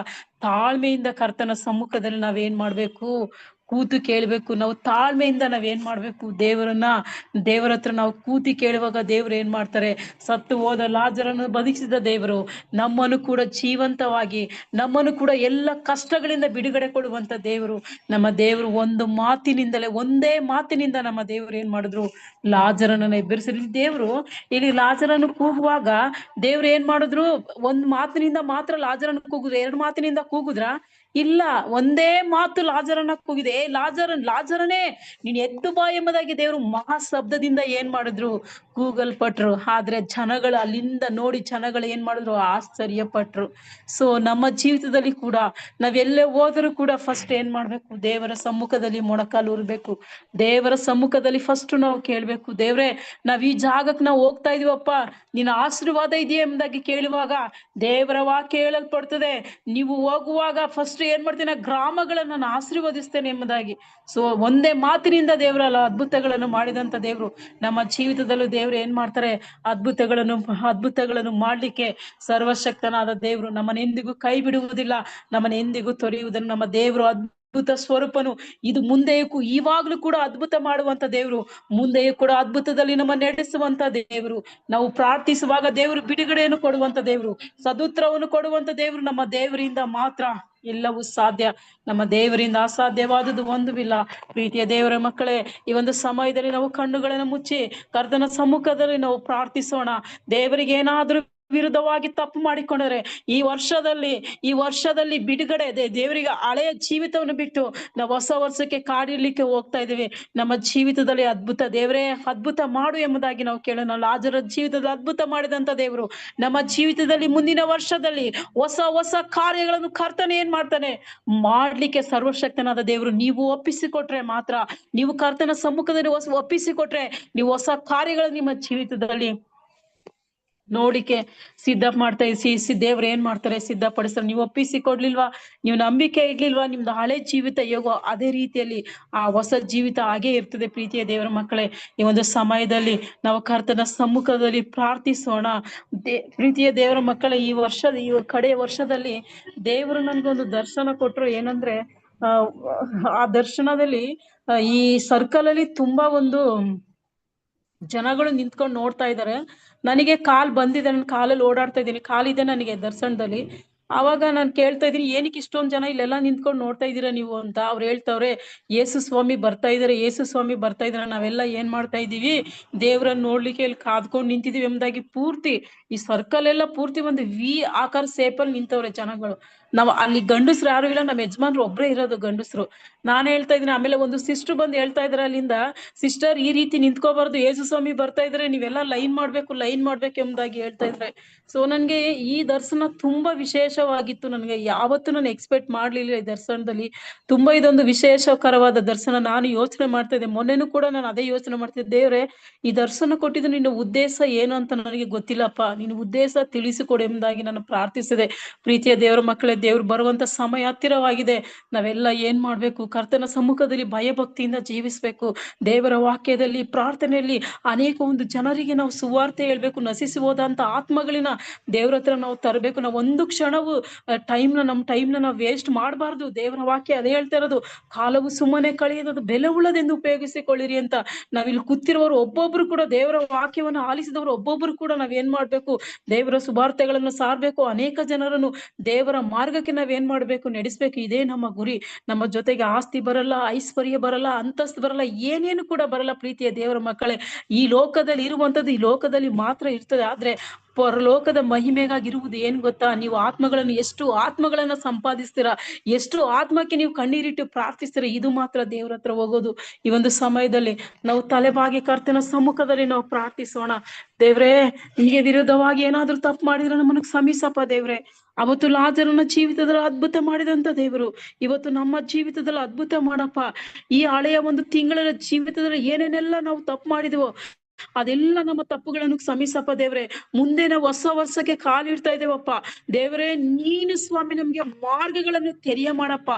ತಾಳ್ಮೆಯಿಂದ ಕರ್ತನ ಸಮ್ಮುಖದಲ್ಲಿ ನಾವ್ ಏನ್ ಮಾಡ್ಬೇಕು? ಕೂತು ಕೇಳ್ಬೇಕು. ನಾವು ತಾಳ್ಮೆಯಿಂದ ನಾವ್ ಏನ್ ಮಾಡ್ಬೇಕು? ದೇವರನ್ನ, ದೇವರ ಹತ್ರ ನಾವು ಕೂತಿ ಕೇಳುವಾಗ ದೇವ್ರು ಏನ್ ಮಾಡ್ತಾರೆ? ಸತ್ತು ಹೋದ ಲಾಜರನ್ನು ಬದುಕಿಸಿದ ದೇವರು. ನಮ್ಮನ್ನು ಕೂಡ ಜೀವಂತವಾಗಿ, ನಮ್ಮನ್ನು ಕೂಡ ಎಲ್ಲ ಕಷ್ಟಗಳಿಂದ ಬಿಡುಗಡೆ ಕೊಡುವಂತ ದೇವರು. ನಮ್ಮ ದೇವರು ಒಂದು ಮಾತಿನಿಂದಲೇ, ಒಂದೇ ಮಾತಿನಿಂದ ನಮ್ಮ ದೇವರು ಏನ್ ಮಾಡಿದ್ರು? ಲಾಜರನ್ನ ಎಬ್ಬರಿಸಿದ್ರು. ದೇವ್ರು, ಇಲ್ಲಿ ಲಾಜರನ್ನು ಕೂಗುವಾಗ ದೇವ್ರು ಏನ್ ಮಾಡಿದ್ರು? ಒಂದ್ ಮಾತಿನಿಂದ ಮಾತ್ರ ಲಾಜರನ್ನು ಕೂಗುದ್ರು ಎರಡು ಮಾತಿನಿಂದ ಕೂಗುದ್ರ? ಇಲ್ಲ, ಒಂದೇ ಮಾತು ಲಾಜರನ ಕೂಗಿದೆ ಲಾಜರನ್, ಲಾಜರನೇ, ನೀನ್ ಎದ್ದು ಬಾ ಎಂಬುದಾಗಿ ದೇವರು ಮಹಾಶಬ್ದದಿಂದ ಏನ್ ಮಾಡಿದ್ರು? ಕೂಗಲ್ಪಟ್ರು ಆದ್ರೆ ಜನಗಳು ಅಲ್ಲಿಂದ ನೋಡಿ ಜನಗಳು ಏನ್ ಮಾಡಿದ್ರು? ಆಶ್ಚರ್ಯ ಪಟ್ರು ಸೊ ನಮ್ಮ ಜೀವಿತದಲ್ಲಿ ಕೂಡ, ನಾವೆಲ್ಲೇ ಹೋದರೂ ಕೂಡ ಫಸ್ಟ್ ಏನ್ ಮಾಡ್ಬೇಕು? ದೇವರ ಸಮ್ಮುಖದಲ್ಲಿ ಮೊಣಕಾಲು ಉರ್ಬೇಕು. ದೇವರ ಸಮ್ಮುಖದಲ್ಲಿ ಫಸ್ಟ್ ನಾವು ಕೇಳ್ಬೇಕು. ದೇವ್ರೆ, ನಾವ್ ಈ ಜಾಗಕ್ಕೆ ನಾವು ಹೋಗ್ತಾ ಇದೀವಪ್ಪ. ನಿನ್ನ ಆಶೀರ್ವಾದ ಇದೆಯಾ ಎಂಬುದಾಗಿ ಕೇಳುವಾಗ, ದೇವರ ವಾಕ್ಯ ಹೇಳಲ್ಪಡ್ತದೆ. ನೀವು ಹೋಗುವಾಗ ಫಸ್ಟ್ ಏನ್ ಮಾಡ್ತೀನಿ? ಗ್ರಾಮಗಳನ್ನ ನಾನು ಆಶೀರ್ವದಿಸ್ತೇನೆ ಎಂಬುದಾಗಿ. ಸೊ ಒಂದೇ ಮಾತಿನಿಂದ ದೇವರಲ್ಲ, ಅದ್ಭುತಗಳನ್ನು ಮಾಡಿದಂತ ದೇವರು. ನಮ್ಮ ಜೀವಿತದಲ್ಲೂ ದೇವ್ರು ಏನ್ ಮಾಡ್ತಾರೆ? ಅದ್ಭುತಗಳನ್ನು ಅದ್ಭುತಗಳನ್ನು ಮಾಡ್ಲಿಕ್ಕೆ ಸರ್ವಶಕ್ತನಾದ ದೇವರು. ನಮ್ಮನ್ನ ಎಂದಿಗೂ ಕೈ ಬಿಡುವುದಿಲ್ಲ. ನಮ್ಮನ್ನ ಎಂದಿಗೂ ತೊರೆಯುವುದನ್ನು ನಮ್ಮ ದೇವರು ಅದ್ಭುತ ಸ್ವರೂಪನು. ಇದು ಮುಂದೆಯೂ ಇವಾಗ್ಲೂ ಕೂಡ ಅದ್ಭುತ ಮಾಡುವಂತ ದೇವರು. ಮುಂದೆಯೂ ಕೂಡ ಅದ್ಭುತದಲ್ಲಿ ನಮ್ಮ ನಡೆಸುವಂತ ದೇವರು. ನಾವು ಪ್ರಾರ್ಥಿಸುವಾಗ ದೇವರು ಬಿಡುಗಡೆಯನ್ನು ಕೊಡುವಂತ ದೇವರು. ಸದುತ್ರವನ್ನು ಕೊಡುವಂತ ದೇವರು ನಮ್ಮ ದೇವರಿಂದ ಮಾತ್ರ. ಎಲ್ಲವೂ ಸಾಧ್ಯ. ನಮ್ಮ ದೇವರಿಂದ ಅಸಾಧ್ಯವಾದುದು ಒಂದುವಿಲ್ಲ. ಪ್ರೀತಿಯ ದೇವರ ಮಕ್ಕಳೇ, ಈ ಒಂದು ಸಮಯದಲ್ಲಿ ನಾವು ಕಣ್ಣುಗಳನ್ನು ಮುಚ್ಚಿ ಕರ್ತನ ಸಮ್ಮುಖದಲ್ಲಿ ನಾವು ಪ್ರಾರ್ಥಿಸೋಣ. ದೇವರಿಗೆ ಏನಾದ್ರೂ ವಿರುದ್ಧವಾಗಿ ತಪ್ಪು ಮಾಡಿಕೊಂಡರೆ ಈ ವರ್ಷದಲ್ಲಿ ಈ ವರ್ಷದಲ್ಲಿ ಬಿಡುಗಡೆ ದೇವರಿಗೆ ಹಳೆಯ ಜೀವಿತವನ್ನು ಬಿಟ್ಟು ನಾವು ಹೊಸ ವರ್ಷಕ್ಕೆ ಕಾಡಿರ್ಲಿಕ್ಕೆ ಹೋಗ್ತಾ ಇದ್ದೀವಿ. ನಮ್ಮ ಜೀವಿತದಲ್ಲಿ ಅದ್ಭುತ, ದೇವರೇ ಅದ್ಭುತ ಮಾಡು ಎಂಬುದಾಗಿ ನಾವು ಕೇಳೋಣ. ಲಾಜರ ಜೀವಿತದಲ್ಲಿ ಅದ್ಭುತ ಮಾಡಿದಂತ ದೇವರು ನಮ್ಮ ಜೀವಿತದಲ್ಲಿ ಮುಂದಿನ ವರ್ಷದಲ್ಲಿ ಹೊಸ ಹೊಸ ಕಾರ್ಯಗಳನ್ನು ಕರ್ತನೆ ಏನ್ ಮಾಡ್ತಾನೆ? ಮಾಡ್ಲಿಕ್ಕೆ ಸರ್ವಶಕ್ತನಾದ ದೇವರು, ನೀವು ಒಪ್ಪಿಸಿಕೊಟ್ರೆ ಮಾತ್ರ, ನೀವು ಕರ್ತನ ಸಮ್ಮುಖದಲ್ಲಿ ಹೊಸ ಒಪ್ಪಿಸಿಕೊಟ್ರೆ ನೀವು ಹೊಸ ಕಾರ್ಯಗಳು ನಿಮ್ಮ ಜೀವಿತದಲ್ಲಿ ನೋಡಿಕೆ ಸಿದ್ಧ ಮಾಡ್ತಾ ಇದ್ ಸಿ ದೇವ್ರು ಏನ್ ಮಾಡ್ತಾರೆ ಸಿದ್ಧಪಡಿಸ್ತಾರೆ ನೀವು ಒಪ್ಪಿಸಿ ಕೊಡ್ಲಿಲ್ವಾ? ನೀವು ನಂಬಿಕೆ ಇಡ್ಲಿಲ್ವಾ ನಿಮ್ದು ಹಳೆ ಜೀವಿತ ಹೇಗೋ ಅದೇ ರೀತಿಯಲ್ಲಿ ಆ ಹೊಸ ಜೀವಿತ ಹಾಗೆ ಇರ್ತದೆ ಪ್ರೀತಿಯ ದೇವರ ಮಕ್ಕಳೇ. ಈ ಒಂದು ಸಮಯದಲ್ಲಿ ನಾವು ಕರ್ತನ ಸಮ್ಮುಖದಲ್ಲಿ ಪ್ರಾರ್ಥಿಸೋಣ. ದೇ ಪ್ರೀತಿಯ ದೇವರ ಮಕ್ಕಳೇ, ಈ ವರ್ಷದ, ಈ ಕಡೆ ವರ್ಷದಲ್ಲಿ ದೇವರು ನನ್ಗೊಂದು ದರ್ಶನ ಕೊಟ್ರು ಏನಂದ್ರೆ, ಆ ದರ್ಶನದಲ್ಲಿ ಈ ಸರ್ಕಲ್ ಅಲ್ಲಿ ತುಂಬಾ ಒಂದು ಜನಗಳು ನಿಂತ್ಕೊಂಡು ನೋಡ್ತಾ ಇದ್ದಾರೆ ನನಗೆ ಕಾಲ್ ಬಂದಿದೆ ನನ್ನ ಕಾಲಲ್ಲಿ ಓಡಾಡ್ತಾ ಇದ್ದೀನಿ. ಕಾಲಿದೆ ನನಗೆ ದರ್ಶನದಲ್ಲಿ. ಅವಾಗ ನಾನು ಕೇಳ್ತಾ ಇದ್ದೀನಿ, ಏನಕ್ಕೆ ಇಷ್ಟೊಂದು ಜನ ಇಲ್ಲೆಲ್ಲ ನಿಂತ್ಕೊಂಡು ನೋಡ್ತಾ ಇದ್ದೀರಾ ನೀವು ಅಂತ ಅವ್ರು ಹೇಳ್ತಾವ್ರೆ, ಯೇಸು ಸ್ವಾಮಿ ಬರ್ತಾ ಇದಾರೆ, ಯೇಸು ಸ್ವಾಮಿ ಬರ್ತಾ ಇದಾರೆ, ನಾವೆಲ್ಲ ಏನ್ ಮಾಡ್ತಾ ಇದೀವಿ ದೇವ್ರನ್ನ ನೋಡ್ಲಿಕ್ಕೆ ಇಲ್ಲಿ ಕಾದ್ಕೊಂಡು ನಿಂತಿದೀವಿ ಎಂಬುದಾಗಿ ಪೂರ್ತಿ ಈ ಸರ್ಕಲ್ ಎಲ್ಲ ಪೂರ್ತಿ ಒಂದು ವಿ ಆಕಾರ ಸೇಪಲ್ಲಿ ನಿಂತವ್ರೆ ಜನಗಳು. ನಾವ್ ಅಲ್ಲಿ ಗಂಡಸ್ರು ಯಾರು ಇಲ್ಲ ನಮ್ಮ ಯಜಮಾನ್ರು ಒಬ್ರೇ ಇರೋದು ಗಂಡಸ್ರು. ನಾನ್ ಹೇಳ್ತಾ ಇದ್ದೀನಿ, ಆಮೇಲೆ ಒಂದು ಸಿಸ್ಟರ್ ಬಂದು ಹೇಳ್ತಾ ಇದ್ರ ಅಲ್ಲಿಂದ ಸಿಸ್ಟರ್ ಈ ರೀತಿ ನಿಂತ್ಕೋಬಾರ್ದು, ಯೇಸು ಸ್ವಾಮಿ ಬರ್ತಾ ಇದ್ರೆ, ನೀವೆಲ್ಲಾ ಲೈನ್ ಮಾಡ್ಬೇಕು ಲೈನ್ ಮಾಡ್ಬೇಕು ಎಂಬುದಾಗಿ ಹೇಳ್ತಾ ಇದ್ರೆ. ಸೊ ನನ್ಗೆ ಈ ದರ್ಶನ ತುಂಬಾ ವಿಶೇಷವಾಗಿತ್ತು ನನ್ಗೆ. ಯಾವತ್ತೂ ನಾನು ಎಕ್ಸ್ಪೆಕ್ಟ್ ಮಾಡ್ಲಿಲ್ಲ ಈ ದರ್ಶನದಲ್ಲಿ. ತುಂಬಾ ಇದೊಂದು ವಿಶೇಷಕರವಾದ ದರ್ಶನ. ನಾನು ಯೋಚನೆ ಮಾಡ್ತಾ ಇದ್ದೆ. ಮೊನ್ನೆನೂ ಕೂಡ ನಾನು ಅದೇ ಯೋಚನೆ ಮಾಡ್ತಿದ್ದೆ ದೇವ್ರೆ, ಈ ದರ್ಶನ ಕೊಟ್ಟಿದ್ದು ನಿನ್ನ ಉದ್ದೇಶ ಏನು ಅಂತ ನನಗೆ ಗೊತ್ತಿಲ್ಲಪ್ಪ. ನಿನ್ನ ಉದ್ದೇಶ ತಿಳಿಸಿಕೊಡು ಎಂಬುದಾಗಿ ನಾನು ಪ್ರಾರ್ಥಿಸಿದೆ. ಪ್ರೀತಿಯ ದೇವರ ಮಕ್ಕಳೇ ದೇವ್ರು ಬರುವಂತ ಸಮಯ ಹತ್ತಿರವಾಗಿದೆ. ನಾವೆಲ್ಲ ಏನ್ ಮಾಡ್ಬೇಕು? ಕರ್ತನ ಸಮ್ಮುಖದಲ್ಲಿ ಭಯಭಕ್ತಿಯಿಂದ ಜೀವಿಸ್ಬೇಕು. ದೇವರ ವಾಕ್ಯದಲ್ಲಿ, ಪ್ರಾರ್ಥನೆಯಲ್ಲಿ ಅನೇಕ ಒಂದು ಜನರಿಗೆ ನಾವು ಸುವಾರ್ತೆ ಹೇಳ್ಬೇಕು ನಶಿಸಿ ಹೋದಂತ ಆತ್ಮಗಳಿನ ದೇವ್ರ ಹತ್ರ ನಾವು ತರಬೇಕು. ನಾವು ಒಂದು ಕ್ಷಣವು ಟೈಮ್ನ ನಮ್ಮ ಟೈಮ್ನ ನಾವು ವೇಸ್ಟ್ ಮಾಡಬಾರ್ದು. ದೇವರ ವಾಕ್ಯ ಅದೇ ಹೇಳ್ತಾ ಇರೋದು. ಕಾಲವು ಸುಮ್ಮನೆ ಕಳೆಯೋದು ಬೆಲೆ ಉಳ್ಳದೆಂದು ಉಪಯೋಗಿಸಿಕೊಳ್ಳಿರಿ ಅಂತ. ನಾವಿಲ್ಲಿ ಕೂತಿರುವವರು ಒಬ್ಬೊಬ್ರು ಕೂಡ ದೇವರ ವಾಕ್ಯವನ್ನು ಆಲಿಸಿದವರು ಒಬ್ಬೊಬ್ರು ಕೂಡ ನಾವೇನ್ ಮಾಡ್ಬೇಕು? ದೇವರ ಸುವಾರ್ತೆಗಳನ್ನು ಸಾರ್ಬೇಕು. ಅನೇಕ ಜನರನ್ನು ದೇವರ ಮಾರ್ಗಕ್ಕೆ ನಾವ್ ಏನ್ ಮಾಡ್ಬೇಕು? ನಡೆಸ್ಬೇಕು? ಇದೇ ನಮ್ಮ ಗುರಿ. ನಮ್ಮ ಜೊತೆಗೆ ಆಸ್ತಿ ಬರಲ್ಲ, ಐಶ್ವರ್ಯ ಬರಲ್ಲ, ಅಂತಸ್ತು ಬರಲ್ಲ, ಏನೇನು ಕೂಡ ಬರಲ್ಲ ಪ್ರೀತಿಯ ದೇವರ ಮಕ್ಕಳೇ. ಈ ಲೋಕದಲ್ಲಿ ಇರುವಂತದ್ದು ಈ ಲೋಕದಲ್ಲಿ ಮಾತ್ರ ಇರ್ತದೆ. ಆದ್ರೆ ಪರಲೋಕದ ಮಹಿಮೆಗಾಗಿರುವುದು ಏನ್ ಗೊತ್ತಾ? ನೀವು ಆತ್ಮಗಳನ್ನು ಎಷ್ಟು ಆತ್ಮಗಳನ್ನ ಸಂಪಾದಿಸ್ತೀರಾ? ಎಷ್ಟು ಆತ್ಮಕ್ಕೆ ನೀವು ಕಣ್ಣೀರಿಟ್ಟು ಪ್ರಾರ್ಥಿಸ್ತೀರಾ? ಇದು ಮಾತ್ರ ದೇವ್ರ ಹತ್ರ ಹೋಗೋದು. ಈ ಒಂದು ಸಮಯದಲ್ಲಿ ನಾವು ತಲೆಬಾಗಿ ಕರ್ತನ ಸಮ್ಮುಖದಲ್ಲಿ ನಾವು ಪ್ರಾರ್ಥಿಸೋಣ. ದೇವ್ರೆ ನಿಮಗೆ ವಿರುದ್ಧವಾಗಿ ಏನಾದ್ರೂ ತಪ್ಪು ಮಾಡಿದ್ರೆ ನಮ್ಮನ್ನ ಕ್ಷಮಿಸಪ್ಪ ದೇವ್ರೆ. ಅವತ್ತು ಲಾಜರನ ಜೀವಿತದಲ್ಲಿ ಅದ್ಭುತ ಮಾಡಿದಂತ ದೇವರು. ಇವತ್ತು ನಮ್ಮ ಜೀವಿತದಲ್ಲಿ ಅದ್ಭುತ ಮಾಡಪ್ಪ. ಈ ಹಳೆಯ ಒಂದು ತಿಂಗಳ ಜೀವಿತದಲ್ಲಿ ಏನೇನೆಲ್ಲ ನಾವು ತಪ್ಪು ಮಾಡಿದೆವೋ ಅದೆಲ್ಲ ನಮ್ಮ ತಪ್ಪುಗಳನ್ನು ಕ್ಷಮಿಸಪ್ಪ ದೇವ್ರೆ. ಮುಂದೆ ನಾವು ಹೊಸ ವರ್ಷಕ್ಕೆ ಕಾಲಿಡ್ತಾ ಇದ್ದೇವಪ್ಪ. ದೇವ್ರೆ, ನೀನು ಸ್ವಾಮಿ ನಮ್ಗೆ ಮಾರ್ಗಗಳನ್ನು ತೆರೆಯ ಮಾಡಪ್ಪ.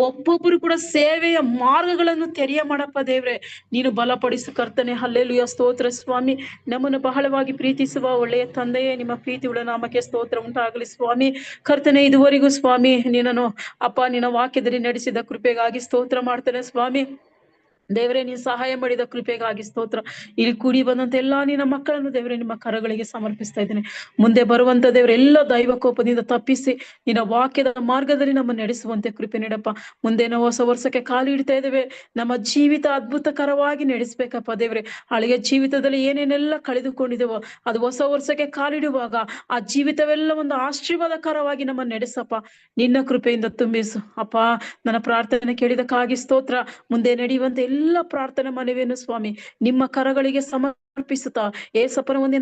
ಒಬ್ಬೊಬ್ಬರು ಕೂಡ ಸೇವೆಯ ಮಾರ್ಗಗಳನ್ನು ತೆರೆಯ ಮಾಡಪ್ಪ ದೇವ್ರೆ. ನೀನು ಬಲಪಡಿಸು ಕರ್ತನೆ, ಹಲ್ಲೆಲುಯ, ಸ್ತೋತ್ರ ಸ್ವಾಮಿ. ನಮ್ಮನ್ನು ಬಹಳವಾಗಿ ಪ್ರೀತಿಸುವ ಒಳ್ಳೆಯ ತಂದೆಯೇ, ನಿಮ್ಮ ಪ್ರೀತಿ ಉಳ್ಳ ನಾಮಕ್ಕೆ ಸ್ತೋತ್ರ ಉಂಟಾಗಲಿ ಸ್ವಾಮಿ. ಕರ್ತನೆ, ಇದುವರೆಗೂ ಸ್ವಾಮಿ, ನಿನ್ನನ್ನು ಅಪ್ಪ ನಿನ್ನ ವಾಕ್ಯದಲ್ಲಿ ನಡೆಸಿದ ಕೃಪೆಗಾಗಿ ಸ್ತೋತ್ರ ಮಾಡ್ತೇನೆ ಸ್ವಾಮಿ. ದೇವರೇ, ನೀನ್ ಸಹಾಯ ಮಾಡಿದ ಕೃಪೆಗಾಗಿ ಸ್ತೋತ್ರ. ಇಲ್ಲಿ ಕೂಡಿ ಬಂದಂತ ಎಲ್ಲಾ ನಿನ್ನ ಮಕ್ಕಳನ್ನು ದೇವರೇ, ನಿಮ್ಮ ಕರಗಳಿಗೆ ಸಮರ್ಪಿಸ್ತಾ ಇದ್ದೇನೆ. ಮುಂದೆ ಬರುವಂತ ದೇವರ, ಎಲ್ಲ ದೈವ ಕೋಪದಿಂದ ತಪ್ಪಿಸಿ ನಿನ್ನ ವಾಕ್ಯದ ಮಾರ್ಗದಲ್ಲಿ ನಮ್ಮ ನಡೆಸುವಂತೆ ಕೃಪೆ ನೀಡಪ್ಪ. ಮುಂದೆ ನಾವು ಹೊಸ ವರ್ಷಕ್ಕೆ ಕಾಲು ಇಡ್ತಾ ಇದ್ದೇವೆ. ನಮ್ಮ ಜೀವಿತ ಅದ್ಭುತಕರವಾಗಿ ನಡೆಸ್ಬೇಕಪ್ಪ ದೇವ್ರೆ. ಹಳೆಯ ಜೀವಿತದಲ್ಲಿ ಏನೇನೆಲ್ಲ ಕಳೆದುಕೊಂಡಿದ್ದೇವೋ ಅದು ಹೊಸ ವರ್ಷಕ್ಕೆ ಕಾಲಿಡುವಾಗ ಆ ಜೀವಿತವೆಲ್ಲ ಒಂದು ಆಶೀರ್ವಾದಕರವಾಗಿ ನಮ್ಮ ನಡೆಸಪ್ಪ. ನಿನ್ನ ಕೃಪೆಯಿಂದ ತುಂಬಿಸು. ಅಪ್ಪ, ನನ್ನ ಪ್ರಾರ್ಥನೆ ಕೇಳಿದಕ್ಕಾಗಿ ಸ್ತೋತ್ರ. ಮುಂದೆ ನಡೆಯುವಂತ ಎಲ್ಲ ಪ್ರಾರ್ಥನೆ ಮನವಿಯನ್ನು ಸ್ವಾಮಿ ನಿಮ್ಮ ಕರಗಳಿಗೆ ಸಮರ್ಪಿಸುತ್ತಾ ಏಸಪ್ಪನ ಒಂದಿನ